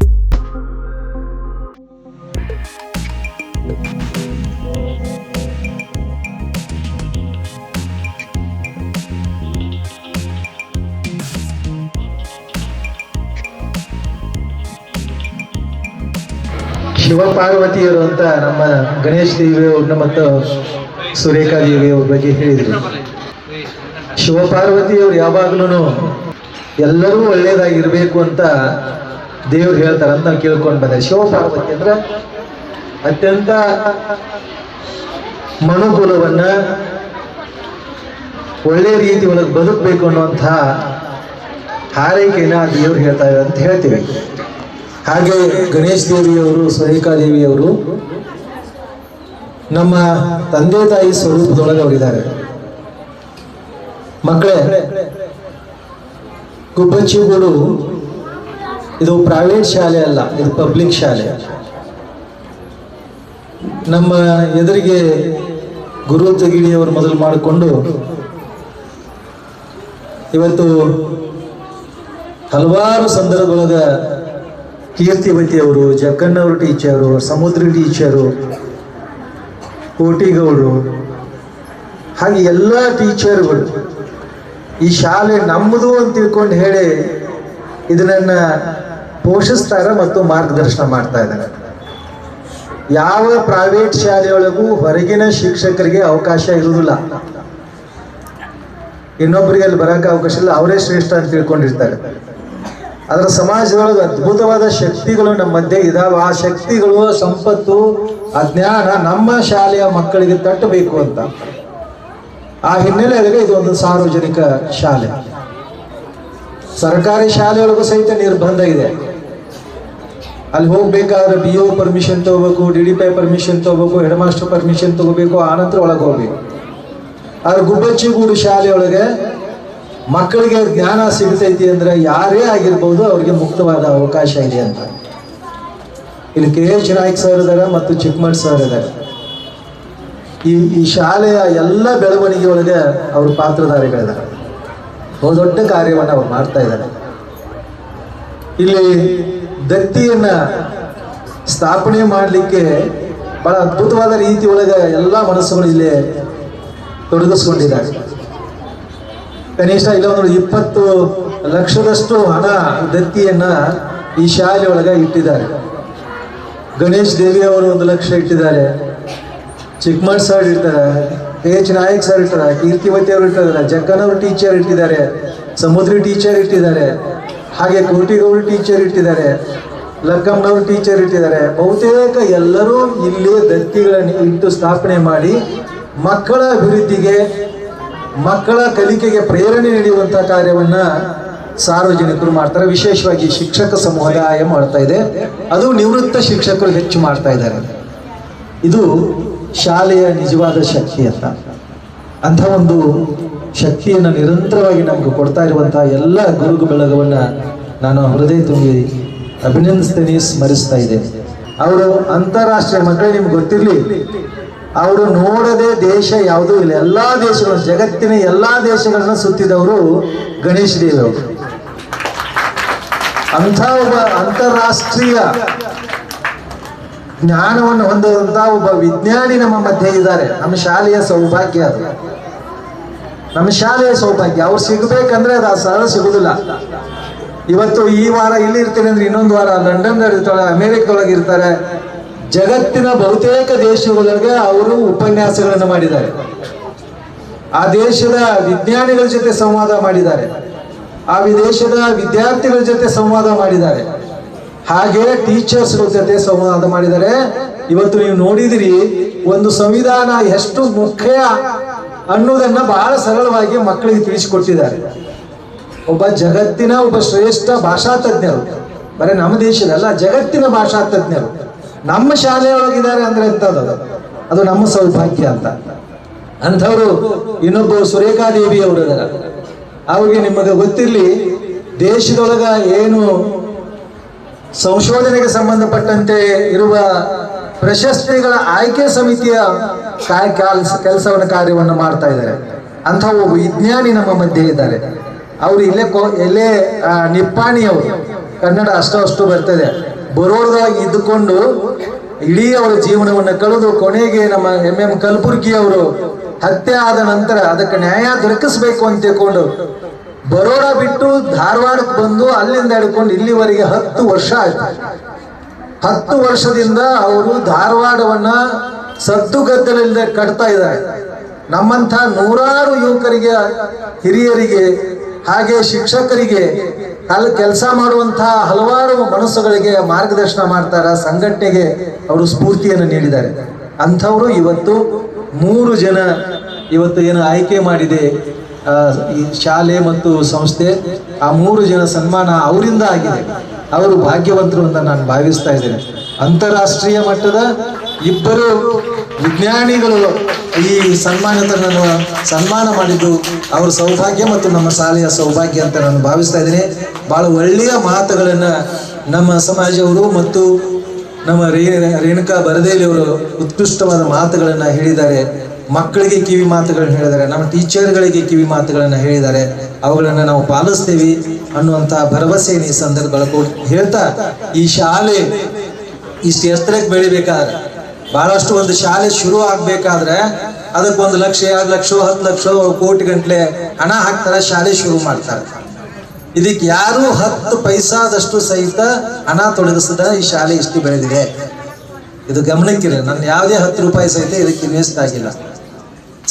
ಶಿವಪಾರ್ವತಿಯರು ಅಂತ ನಮ್ಮ ಗಣೇಶ್ ದೇವಿಯವ್ರನ್ನ ಮತ್ತು ಸುರೇಖಾ ದೇವಿಯವ್ರ ಬಗ್ಗೆ ಹೇಳಿದ್ರು. ಶಿವಪಾರ್ವತಿಯವ್ರು ಯಾವಾಗ್ಲೂ ಎಲ್ಲರೂ ಒಳ್ಳೇದಾಗಿರ್ಬೇಕು ಅಂತ ದೇವ್ರು ಹೇಳ್ತಾರೆ ಅಂತ ಕೇಳ್ಕೊಂಡು ಬಂದೆ. ಶಿವಪಾರ್ವತಿ ಅಂದ್ರೆ ಅತ್ಯಂತ ಮನುಕುಲವನ್ನ ಒಳ್ಳೆ ರೀತಿ ಒಳಗೆ ಬದುಕಬೇಕು ಅನ್ನುವಂಥ ಹಾರೈಕೆನ ದೇವ್ರು ಹೇಳ್ತಾ ಅಂತ ಹೇಳ್ತೀವಿ. ಹಾಗೆ ಗಣೇಶ್ ದೇವಿಯವರು ಸುರೇಖಾ ದೇವಿಯವರು ನಮ್ಮ ತಂದೆ ತಾಯಿ ಸ್ವರೂಪದೊಳಗೆ ಅವರಿದ್ದಾರೆ. ಮಕ್ಕಳೇ ಗುಬ್ಬಚ್ಚಿಗಳು ಇದು ಪ್ರೈವೇಟ್ ಶಾಲೆ ಅಲ್ಲ, ಇದು ಪಬ್ಲಿಕ್ ಶಾಲೆ. ನಮ್ಮ ಎದುರಿಗೆ ಗುರು ತಗಿಡಿಯವರು ಮೊದಲು ಮಾಡಿಕೊಂಡು ಇವತ್ತು ಹಲವಾರು ಸಂದರ್ಭದೊಳಗ ಕೀರ್ತಿವತಿ ಅವರು ಜಕ್ಕಣ್ಣವರು ಟೀಚರು ಸಮುದ್ರ ಟೀಚರು ಕೋಟಿಗೌಡರು, ಹಾಗೆ ಎಲ್ಲ ಟೀಚರ್ಗಳು ಈ ಶಾಲೆ ನಮ್ಮದು ಅಂತ ತಿಳ್ಕೊಂಡು ಹೇಳಿ ಇದನ್ನ ಪೋಷಿಸ್ತಾರೆ ಮತ್ತು ಮಾರ್ಗದರ್ಶನ ಮಾಡ್ತಾ ಇದ್ದಾರೆ. ಯಾವ ಪ್ರೈವೇಟ್ ಶಾಲೆಯೊಳಗೂ ಹೊರಗಿನ ಶಿಕ್ಷಕರಿಗೆ ಅವಕಾಶ ಇರುವುದಿಲ್ಲ. ಇನ್ನೊಬ್ಬರಿಗೆ ಅಲ್ಲಿ ಬರೋಕೆ ಅವಕಾಶ ಇಲ್ಲ, ಅವರೇ ಶ್ರೇಷ್ಠ ಅಂತ ತಿಳ್ಕೊಂಡಿರ್ತಾರೆ. ಅದರ ಸಮಾಜದೊಳಗೆ ಅದ್ಭುತವಾದ ಶಕ್ತಿಗಳು ನಮ್ಮ ಮಧ್ಯೆ ಇದಾವೆ. ಆ ಶಕ್ತಿಗಳು, ಸಂಪತ್ತು, ಆ ಜ್ಞಾನ ನಮ್ಮ ಶಾಲೆಯ ಮಕ್ಕಳಿಗೆ ತಟ್ಟಬೇಕು ಅಂತ. ಆ ಹಿನ್ನೆಲೆಯಲ್ಲಿ ಇದು ಒಂದು ಸಾರ್ವಜನಿಕ ಶಾಲೆ. ಸರ್ಕಾರಿ ಶಾಲೆಯೊಳಗೂ ಸಹಿತ ನಿರ್ಬಂಧ ಇದೆ. ಅಲ್ಲಿ ಹೋಗ್ಬೇಕಾದ್ರೆ ಬಿ ಒ ಪರ್ಮಿಷನ್ ತಗೋಬೇಕು D D P I permission ತಗೋಬೇಕು ಹೆಡ್ ಮಾಸ್ಟರ್ ಪರ್ಮಿಷನ್ ತಗೋಬೇಕು ಆನಂತರ ಒಳಗೆ ಹೋಗ್ಬೇಕು. ಆದ್ರೆ ಗುಬ್ಬಚ್ಚಿಗೂಡು ಶಾಲೆಯೊಳಗೆ ಮಕ್ಕಳಿಗೆ ಜ್ಞಾನ ಸಿಗ್ತೈತಿ ಅಂದ್ರೆ ಯಾರೇ ಆಗಿರ್ಬೋದು ಅವ್ರಿಗೆ ಮುಕ್ತವಾದ ಅವಕಾಶ ಇದೆ ಅಂತ. ಇಲ್ಲಿ ಕೆ ಎಚ್ ನಾಯ್ಕ್ ಸರ್ ಇದ್ದಾರೆ ಮತ್ತು ಚಿಕ್ಕಮಠ್ ಸರ್ ಇದ್ದಾರೆ ಈ ಈ ಶಾಲೆಯ ಎಲ್ಲ ಬೆಳವಣಿಗೆ ಒಳಗೆ ಅವರು ಪಾತ್ರಧಾರಿಗಳಿದ್ದಾರೆ. ಬಹು ದೊಡ್ಡ ಕಾರ್ಯವನ್ನು ಅವ್ರು ಮಾಡ್ತಾ ಇದ್ದಾರೆ. ಇಲ್ಲಿ ದತ್ತಿಯನ್ನ ಸ್ಥಾಪನೆ ಮಾಡಲಿಕ್ಕೆ ಬಹಳ ಅದ್ಭುತವಾದ ರೀತಿ ಒಳಗೆ ಎಲ್ಲ ಮನಸ್ಸುಗಳು ಇಲ್ಲಿ ತೊಡಗಿಸ್ಕೊಂಡಿದ್ದಾರೆ. ಕನಿಷ್ಠ ಇಲ್ಲ ಒಂದು ಇಪ್ಪತ್ತು ಲಕ್ಷದಷ್ಟು ಹಣ ದತ್ತಿಯನ್ನ ಈ ಶಾಲೆ ಒಳಗೆ ಇಟ್ಟಿದ್ದಾರೆ. ಗಣೇಶ್ ದೇವಿ ಅವರು ಒಂದು ಲಕ್ಷ ಇಟ್ಟಿದ್ದಾರೆ. ಚಿಕ್ಕಮಠ್ ಸರ್ ಇರ್ತಾರೆ. ಎಚ್ ನಾಯಕ್ ಸರ್ ಇರ್ತಾರೆ. ಕೀರ್ತಿವತಿ ಅವರು ಇಟ್ಟಿದ್ದಾರೆ ಜಕ್ಕನವರು ಟೀಚರ್ ಇಟ್ಟಿದ್ದಾರೆ. ಸಮುದ್ರಿ ಟೀಚರ್ ಇಟ್ಟಿದ್ದಾರೆ. ಹಾಗೆ ಕೋಟಿಗೌಡ ಟೀಚರ್ ಇಟ್ಟಿದ್ದಾರೆ. ಲಕ್ಕಮ್ಮನವರು ಟೀಚರ್ ಇಟ್ಟಿದ್ದಾರೆ. ಬಹುತೇಕ ಎಲ್ಲರೂ ಇಲ್ಲಿ ದತ್ತಿಗಳನ್ನು ಇಟ್ಟು ಸ್ಥಾಪನೆ ಮಾಡಿ ಮಕ್ಕಳ ಅಭಿವೃದ್ಧಿಗೆ ಮಕ್ಕಳ ಕಲಿಕೆಗೆ ಪ್ರೇರಣೆ ನೀಡುವಂಥ ಕಾರ್ಯವನ್ನ ಸಾರ್ವಜನಿಕರು ಮಾಡ್ತಾರೆ. ವಿಶೇಷವಾಗಿ ಶಿಕ್ಷಕ ಸಮುದಾಯ ಮಾಡ್ತಾ ಇದೆ. ಅದು ನಿವೃತ್ತ ಶಿಕ್ಷಕರು ಹೆಚ್ಚು ಮಾಡ್ತಾ ಇದ್ದಾರೆ. ಇದು ಶಾಲೆಯ ನಿಜವಾದ ಶಕ್ತಿ ಅಂತ. ಅಂಥ ಒಂದು ಶಕ್ತಿಯನ್ನು ನಿರಂತರವಾಗಿ ನಮ್ಗೆ ಕೊಡ್ತಾ ಇರುವಂತಹ ಎಲ್ಲ ಗುರುಗು ಬೆಳಗವನ್ನ ನಾನು ಹೃದಯ ತುಂಬಿ ಅಭಿನಂದಿಸ್ತೇನೆ, ಸ್ಮರಿಸ್ತಾ ಇದ್ದೇನೆ. ಅವರು ಅಂತಾರಾಷ್ಟ್ರೀಯ ಮಕ್ಕಳೇ, ನಿಮ್ಗೆ ಗೊತ್ತಿರಲಿ ಅವರು ನೋಡದೆ ದೇಶ ಯಾವುದೂ ಇಲ್ಲ. ಎಲ್ಲಾ ದೇಶಗಳು, ಜಗತ್ತಿನ ಎಲ್ಲಾ ದೇಶಗಳನ್ನ ಸುತ್ತಿದವರು ಗಣೇಶ ದೇವರು ಅಂಥ ಒಬ್ಬ ಅಂತಾರಾಷ್ಟ್ರೀಯ ಜ್ಞಾನವನ್ನು ಹೊಂದುವಂತ ಒಬ್ಬ ವಿಜ್ಞಾನಿ ನಮ್ಮ ಮಧ್ಯೆ ಇದ್ದಾರೆ. ನಮ್ಮ ಶಾಲೆಯ ಸೌಭಾಗ್ಯ ಅದು. ನಮ್ಮ ಶಾಲೆಯ ಸೌಭಾಗ್ಯ. ಅವ್ರು ಸಿಗ್ಬೇಕಂದ್ರೆ ಅದು ಆ ಸರಳ ಸಿಗುದಿಲ್ಲ. ಇವತ್ತು ಈ ವಾರ ಇಲ್ಲಿ ಇರ್ತೀನಿ ಅಂದ್ರೆ ಇನ್ನೊಂದು ವಾರ. ಲಂಡನ್ ಇರ್ತಾಳೆ ಅಮೆರಿಕದೊಳಗೆ ಇರ್ತಾರೆ ಜಗತ್ತಿನ ಬಹುತೇಕ ದೇಶಗಳಿಗೆ ಅವರು ಉಪನ್ಯಾಸಗಳನ್ನು ಮಾಡಿದ್ದಾರೆ. ಆ ದೇಶದ ವಿಜ್ಞಾನಿಗಳ ಜೊತೆ ಸಂವಾದ ಮಾಡಿದ್ದಾರೆ. ಆ ವಿದೇಶದ ವಿದ್ಯಾರ್ಥಿಗಳ ಜೊತೆ ಸಂವಾದ ಮಾಡಿದ್ದಾರೆ. ಹಾಗೆ ಟೀಚರ್ಸ್ಗಳ ಜೊತೆ ಸಂವಾದ ಮಾಡಿದ್ದಾರೆ. ಇವತ್ತು ನೀವು ನೋಡಿದಿರಿ, ಒಂದು ಸಂವಿಧಾನ ಎಷ್ಟು ಮುಖ್ಯ ಅನ್ನೋದನ್ನ ಬಹಳ ಸರಳವಾಗಿ ಮಕ್ಕಳಿಗೆ ತಿಳಿಸಿಕೊಟ್ಟಿದ್ದಾರೆ. ಒಬ್ಬ ಜಗತ್ತಿನ ಒಬ್ಬ ಶ್ರೇಷ್ಠ ಭಾಷಾ ತಜ್ಞರು ಬರೀ ನಮ್ಮ ದೇಶದಲ್ಲ, ಜಗತ್ತಿನ ಭಾಷಾ ತಜ್ಞರು ನಮ್ಮ ಶಾಲೆಯೊಳಗಿದ್ದಾರೆ ಅಂದ್ರೆ ಎಂಥದ್ದು ಅದು? ನಮ್ಮ ಸೌಭಾಗ್ಯ ಅಂತ. ಅಂಥವ್ರು ಇನ್ನೊಬ್ಬರು ಸುರೇಖಾದೇವಿ ಅವರು ಇದಾರೆ ಅವ್ರಿಗೆ ನಿಮಗೆ ಗೊತ್ತಿರಲಿ ದೇಶದೊಳಗ ಏನು ಸಂಶೋಧನೆಗೆ ಸಂಬಂಧಪಟ್ಟಂತೆ ಇರುವ ಪ್ರಶಸ್ತಿಗಳ ಆಯ್ಕೆ ಸಮಿತಿಯ ಕೆಲಸವನ್ನು ಕಾರ್ಯವನ್ನು ಮಾಡ್ತಾ ಇದ್ದಾರೆ. ಅಂಥ ಒಬ್ಬ ವಿಜ್ಞಾನಿ ನಮ್ಮ ಮಧ್ಯೆ ಇದ್ದಾರೆ. ಅವರು ಇಲ್ಲೇ ಕೋ ಎಲ್ಲೇ ಆ, ನಿಪ್ಪಾಣಿ ಅವರು ಕನ್ನಡ ಅಷ್ಟು ಅಷ್ಟು ಬರ್ತದೆ. ಬರೋಡದಾಗ ಇದ್ದುಕೊಂಡು ಇಡೀ ಅವರ ಜೀವನವನ್ನು ಕಳೆದು ಕೊನೆಗೆ ನಮ್ಮ ಎಂ ಎಂ ಕಲಬುರ್ಗಿ ಅವರು ಹತ್ಯೆ ಆದ ನಂತರ ಅದಕ್ಕೆ ನ್ಯಾಯ ದೊರಕಿಸ್ಬೇಕು ಅಂತ ತಿಳ್ಕೊಂಡು ಬರೋಡ ಬಿಟ್ಟು ಧಾರವಾಡಕ್ಕೆ ಬಂದು ಅಲ್ಲಿಂದ ಹಿಡ್ಕೊಂಡು ಇಲ್ಲಿವರೆಗೆ ಹತ್ತು ವರ್ಷ ಆಯ್ತು. ಹತ್ತು ವರ್ಷದಿಂದ ಅವರು ಧಾರವಾಡವನ್ನ ಸದ್ದುಗದ್ದಲಿಲ್ಲದೆ ಕಟ್ತಾ ಇದ್ದಾರೆ. ನಮ್ಮಂಥ ನೂರಾರು ಯುವಕರಿಗೆ, ಹಿರಿಯರಿಗೆ, ಹಾಗೆ ಶಿಕ್ಷಕರಿಗೆ ಅಲ್ಲಿ ಕೆಲಸ ಮಾಡುವಂತಹ ಹಲವಾರು ಮನಸ್ಸುಗಳಿಗೆ ಮಾರ್ಗದರ್ಶನ ಮಾಡ್ತಾರ, ಸಂಘಟನೆಗೆ ಅವರು ಸ್ಫೂರ್ತಿಯನ್ನು ನೀಡಿದ್ದಾರೆ. ಅಂಥವರು ಇವತ್ತು ಮೂರು ಜನ ಇವತ್ತು ಏನು ಆಯ್ಕೆ ಮಾಡಿದೆ ಈ ಶಾಲೆ ಮತ್ತು ಸಂಸ್ಥೆ, ಆ ಮೂರು ಜನ ಸನ್ಮಾನ ಅವರಿಂದ ಆಗಿದೆ. ಅವರು ಭಾಗ್ಯವಂತರು ಅಂತ ನಾನು ಭಾವಿಸ್ತಾ ಇದ್ದೇನೆ. ಅಂತಾರಾಷ್ಟ್ರೀಯ ಮಟ್ಟದ ಇಬ್ಬರು ವಿಜ್ಞಾನಿಗಳು ಈ ಸನ್ಮಾನಿತರನ್ನು ಸನ್ಮಾನ ಮಾಡಿದ್ದು ಅವರ ಸೌಭಾಗ್ಯ ಮತ್ತು ನಮ್ಮ ಶಾಲೆಯ ಸೌಭಾಗ್ಯ ಅಂತ ನಾನು ಭಾವಿಸ್ತಾ ಇದ್ದೀನಿ. ಬಹಳ ಒಳ್ಳೆಯ ಮಾತುಗಳನ್ನು ನಮ್ಮ ಸಮಾಜವರು ಮತ್ತು ನಮ್ಮ ರೇ, ರೇಣುಕಾ ಬರದೇಲಿಯವರು ಉತ್ಕೃಷ್ಟವಾದ ಮಾತುಗಳನ್ನು ಹೇಳಿದ್ದಾರೆ. ಮಕ್ಕಳಿಗೆ ಕಿವಿ ಮಾತುಗಳನ್ನು ಹೇಳಿದ್ದಾರೆ. ನಮ್ಮ ಟೀಚರ್ಗಳಿಗೆ ಕಿವಿ ಮಾತುಗಳನ್ನು ಹೇಳಿದ್ದಾರೆ. ಅವುಗಳನ್ನು ನಾವು ಪಾಲಿಸ್ತೀವಿ ಅನ್ನುವಂತಹ ಭರವಸೆಯನ್ನು ಈ ಸಂದರ್ಭ ಹೇಳ್ತಾ ಈ ಶಾಲೆ ಇಷ್ಟು ಎತ್ತರಕ್ಕೆ ಬೆಳಿಬೇಕಾದ್ರೆ ಬಹಳಷ್ಟು ಒಂದು ಶಾಲೆ ಶುರು ಆಗ್ಬೇಕಾದ್ರೆ ಅದಕ್ಕೆ ಒಂದು ಲಕ್ಷ, ಎರಡು ಲಕ್ಷ, ಹತ್ತು ಲಕ್ಷ ಕೋಟಿ ಗಂಟ್ಲೆ ಹಣ ಹಾಕ್ತಾರೆ, ಶಾಲೆ ಶುರು ಮಾಡ್ತಾರೆ. ಇದಕ್ಕೆ ಯಾರು ಹತ್ತು ಪೈಸಾದಷ್ಟು ಸಹಿತ ಹಣ ತೊಡಗಿಸದ ಈ ಶಾಲೆ ಇಷ್ಟು ಬೆಳೆದಿದೆ. ಇದು ಗಮನಕ್ಕಿಲ್ಲ ನನ್ನ ಯಾವುದೇ ಹತ್ತು ರೂಪಾಯಿ ಸಹಿತ ಇದಕ್ಕೆ ಇನ್ವೆಸ್ಟ್ ಆಗಿಲ್ಲ.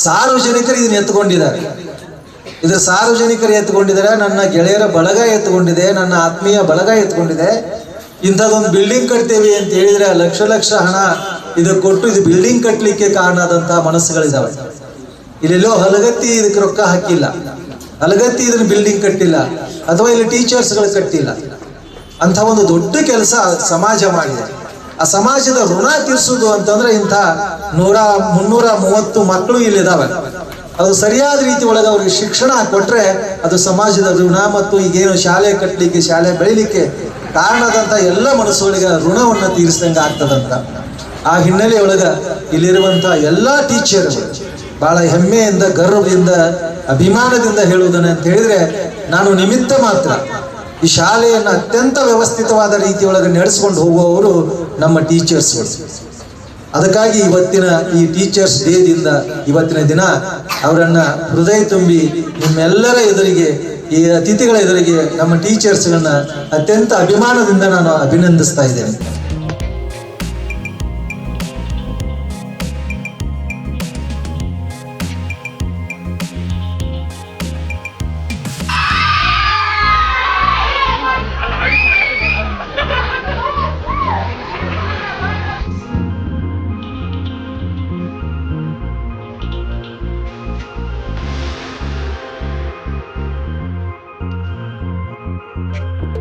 ಸಾರ್ವಜನಿಕರು ಇದನ್ನ ಎತ್ಕೊಂಡಿದ್ದಾರೆ. ಇದು ಸಾರ್ವಜನಿಕರು ಎತ್ಕೊಂಡಿದ್ದಾರೆ, ನನ್ನ ಗೆಳೆಯರ ಬಳಗ ಎತ್ಕೊಂಡಿದೆ, ನನ್ನ ಆತ್ಮೀಯ ಬಳಗ ಎತ್ಕೊಂಡಿದೆ. ಇಂಥದ್ದೊಂದು ಬಿಲ್ಡಿಂಗ್ ಕಟ್ತೇವೆ ಅಂತ ಹೇಳಿದ್ರೆ ಲಕ್ಷ ಲಕ್ಷ ಹಣ ಇದು ಕೊಟ್ಟು ಇದು ಬಿಲ್ಡಿಂಗ್ ಕಟ್ಟಲಿಕ್ಕೆ ಕಾರಣ ಆದಂತಹ ಮನಸ್ಸುಗಳಿದಾವೆ. ಇಲ್ಲೆಲ್ಲೋ ಹಲಗತ್ತಿ ಇದಕ್ಕೆ ರೊಕ್ಕ ಹಾಕಿಲ್ಲ. ಹಲಗತ್ತಿ ಇದನ್ನ ಬಿಲ್ಡಿಂಗ್ ಕಟ್ಟಿಲ್ಲ. ಅಥವಾ ಇಲ್ಲಿ ಟೀಚರ್ಸ್ಗಳು ಕಟ್ಟಿಲ್ಲ. ಅಂತ ಒಂದು ದೊಡ್ಡ ಕೆಲಸ ಸಮಾಜ ಮಾಡಿದೆ. ಆ ಸಮಾಜದ ಋಣ ತೀರಿಸುವುದು ಅಂತಂದ್ರೆ ಇಂಥ ನೂರ, ಮುನ್ನೂರ ಮೂವತ್ತು ಮಕ್ಕಳು ಇಲ್ಲಿದಾವೆ. ಅದು ಸರಿಯಾದ ರೀತಿ ಒಳಗೆ ಅವ್ರಿಗೆ ಶಿಕ್ಷಣ ಕೊಟ್ರೆ ಅದು ಸಮಾಜದ ಋಣ ಮತ್ತು ಈಗೇನು ಶಾಲೆ ಕಟ್ಟಲಿಕ್ಕೆ ಶಾಲೆ ಬೆಳಿಲಿಕ್ಕೆ ಕಾರಣದಂತ ಎಲ್ಲ ಮನಸ್ಸುಗಳಿಗೆ ಋಣವನ್ನು ತೀರಿಸಿದಂಗೆ ಆಗ್ತದಂತ. ಆ ಹಿನ್ನೆಲೆಯೊಳಗ ಇಲ್ಲಿರುವಂತಹ ಎಲ್ಲಾ ಟೀಚರ್ಗಳು ಬಹಳ ಹೆಮ್ಮೆಯಿಂದ, ಗರ್ವದಿಂದ, ಅಭಿಮಾನದಿಂದ ಹೇಳುವುದನ್ನ ಅಂತ ಹೇಳಿದ್ರೆ ನಾನು ನಿಮಿತ್ತ ಮಾತ್ರ ಈ ಶಾಲೆಯನ್ನು ಅತ್ಯಂತ ವ್ಯವಸ್ಥಿತವಾದ ರೀತಿಯೊಳಗೆ ನಡೆಸ್ಕೊಂಡು ಹೋಗುವವರು ನಮ್ಮ ಟೀಚರ್ಸ್ಗಳು ಅದಕ್ಕಾಗಿ ಇವತ್ತಿನ ಈ ಟೀಚರ್ಸ್ ಡೇದಿಂದ ಇವತ್ತಿನ ದಿನ ಅವರನ್ನ ಹೃದಯ ತುಂಬಿ ನಿಮ್ಮೆಲ್ಲರ ಎದುರಿಗೆ, ಈ ಅತಿಥಿಗಳ ಎದುರಿಗೆ ನಮ್ಮ ಟೀಚರ್ಸ್ಗಳನ್ನ ಅತ್ಯಂತ ಅಭಿಮಾನದಿಂದ ನಾನು ಅಭಿನಂದಿಸ್ತಾ ಇದ್ದೇನೆ.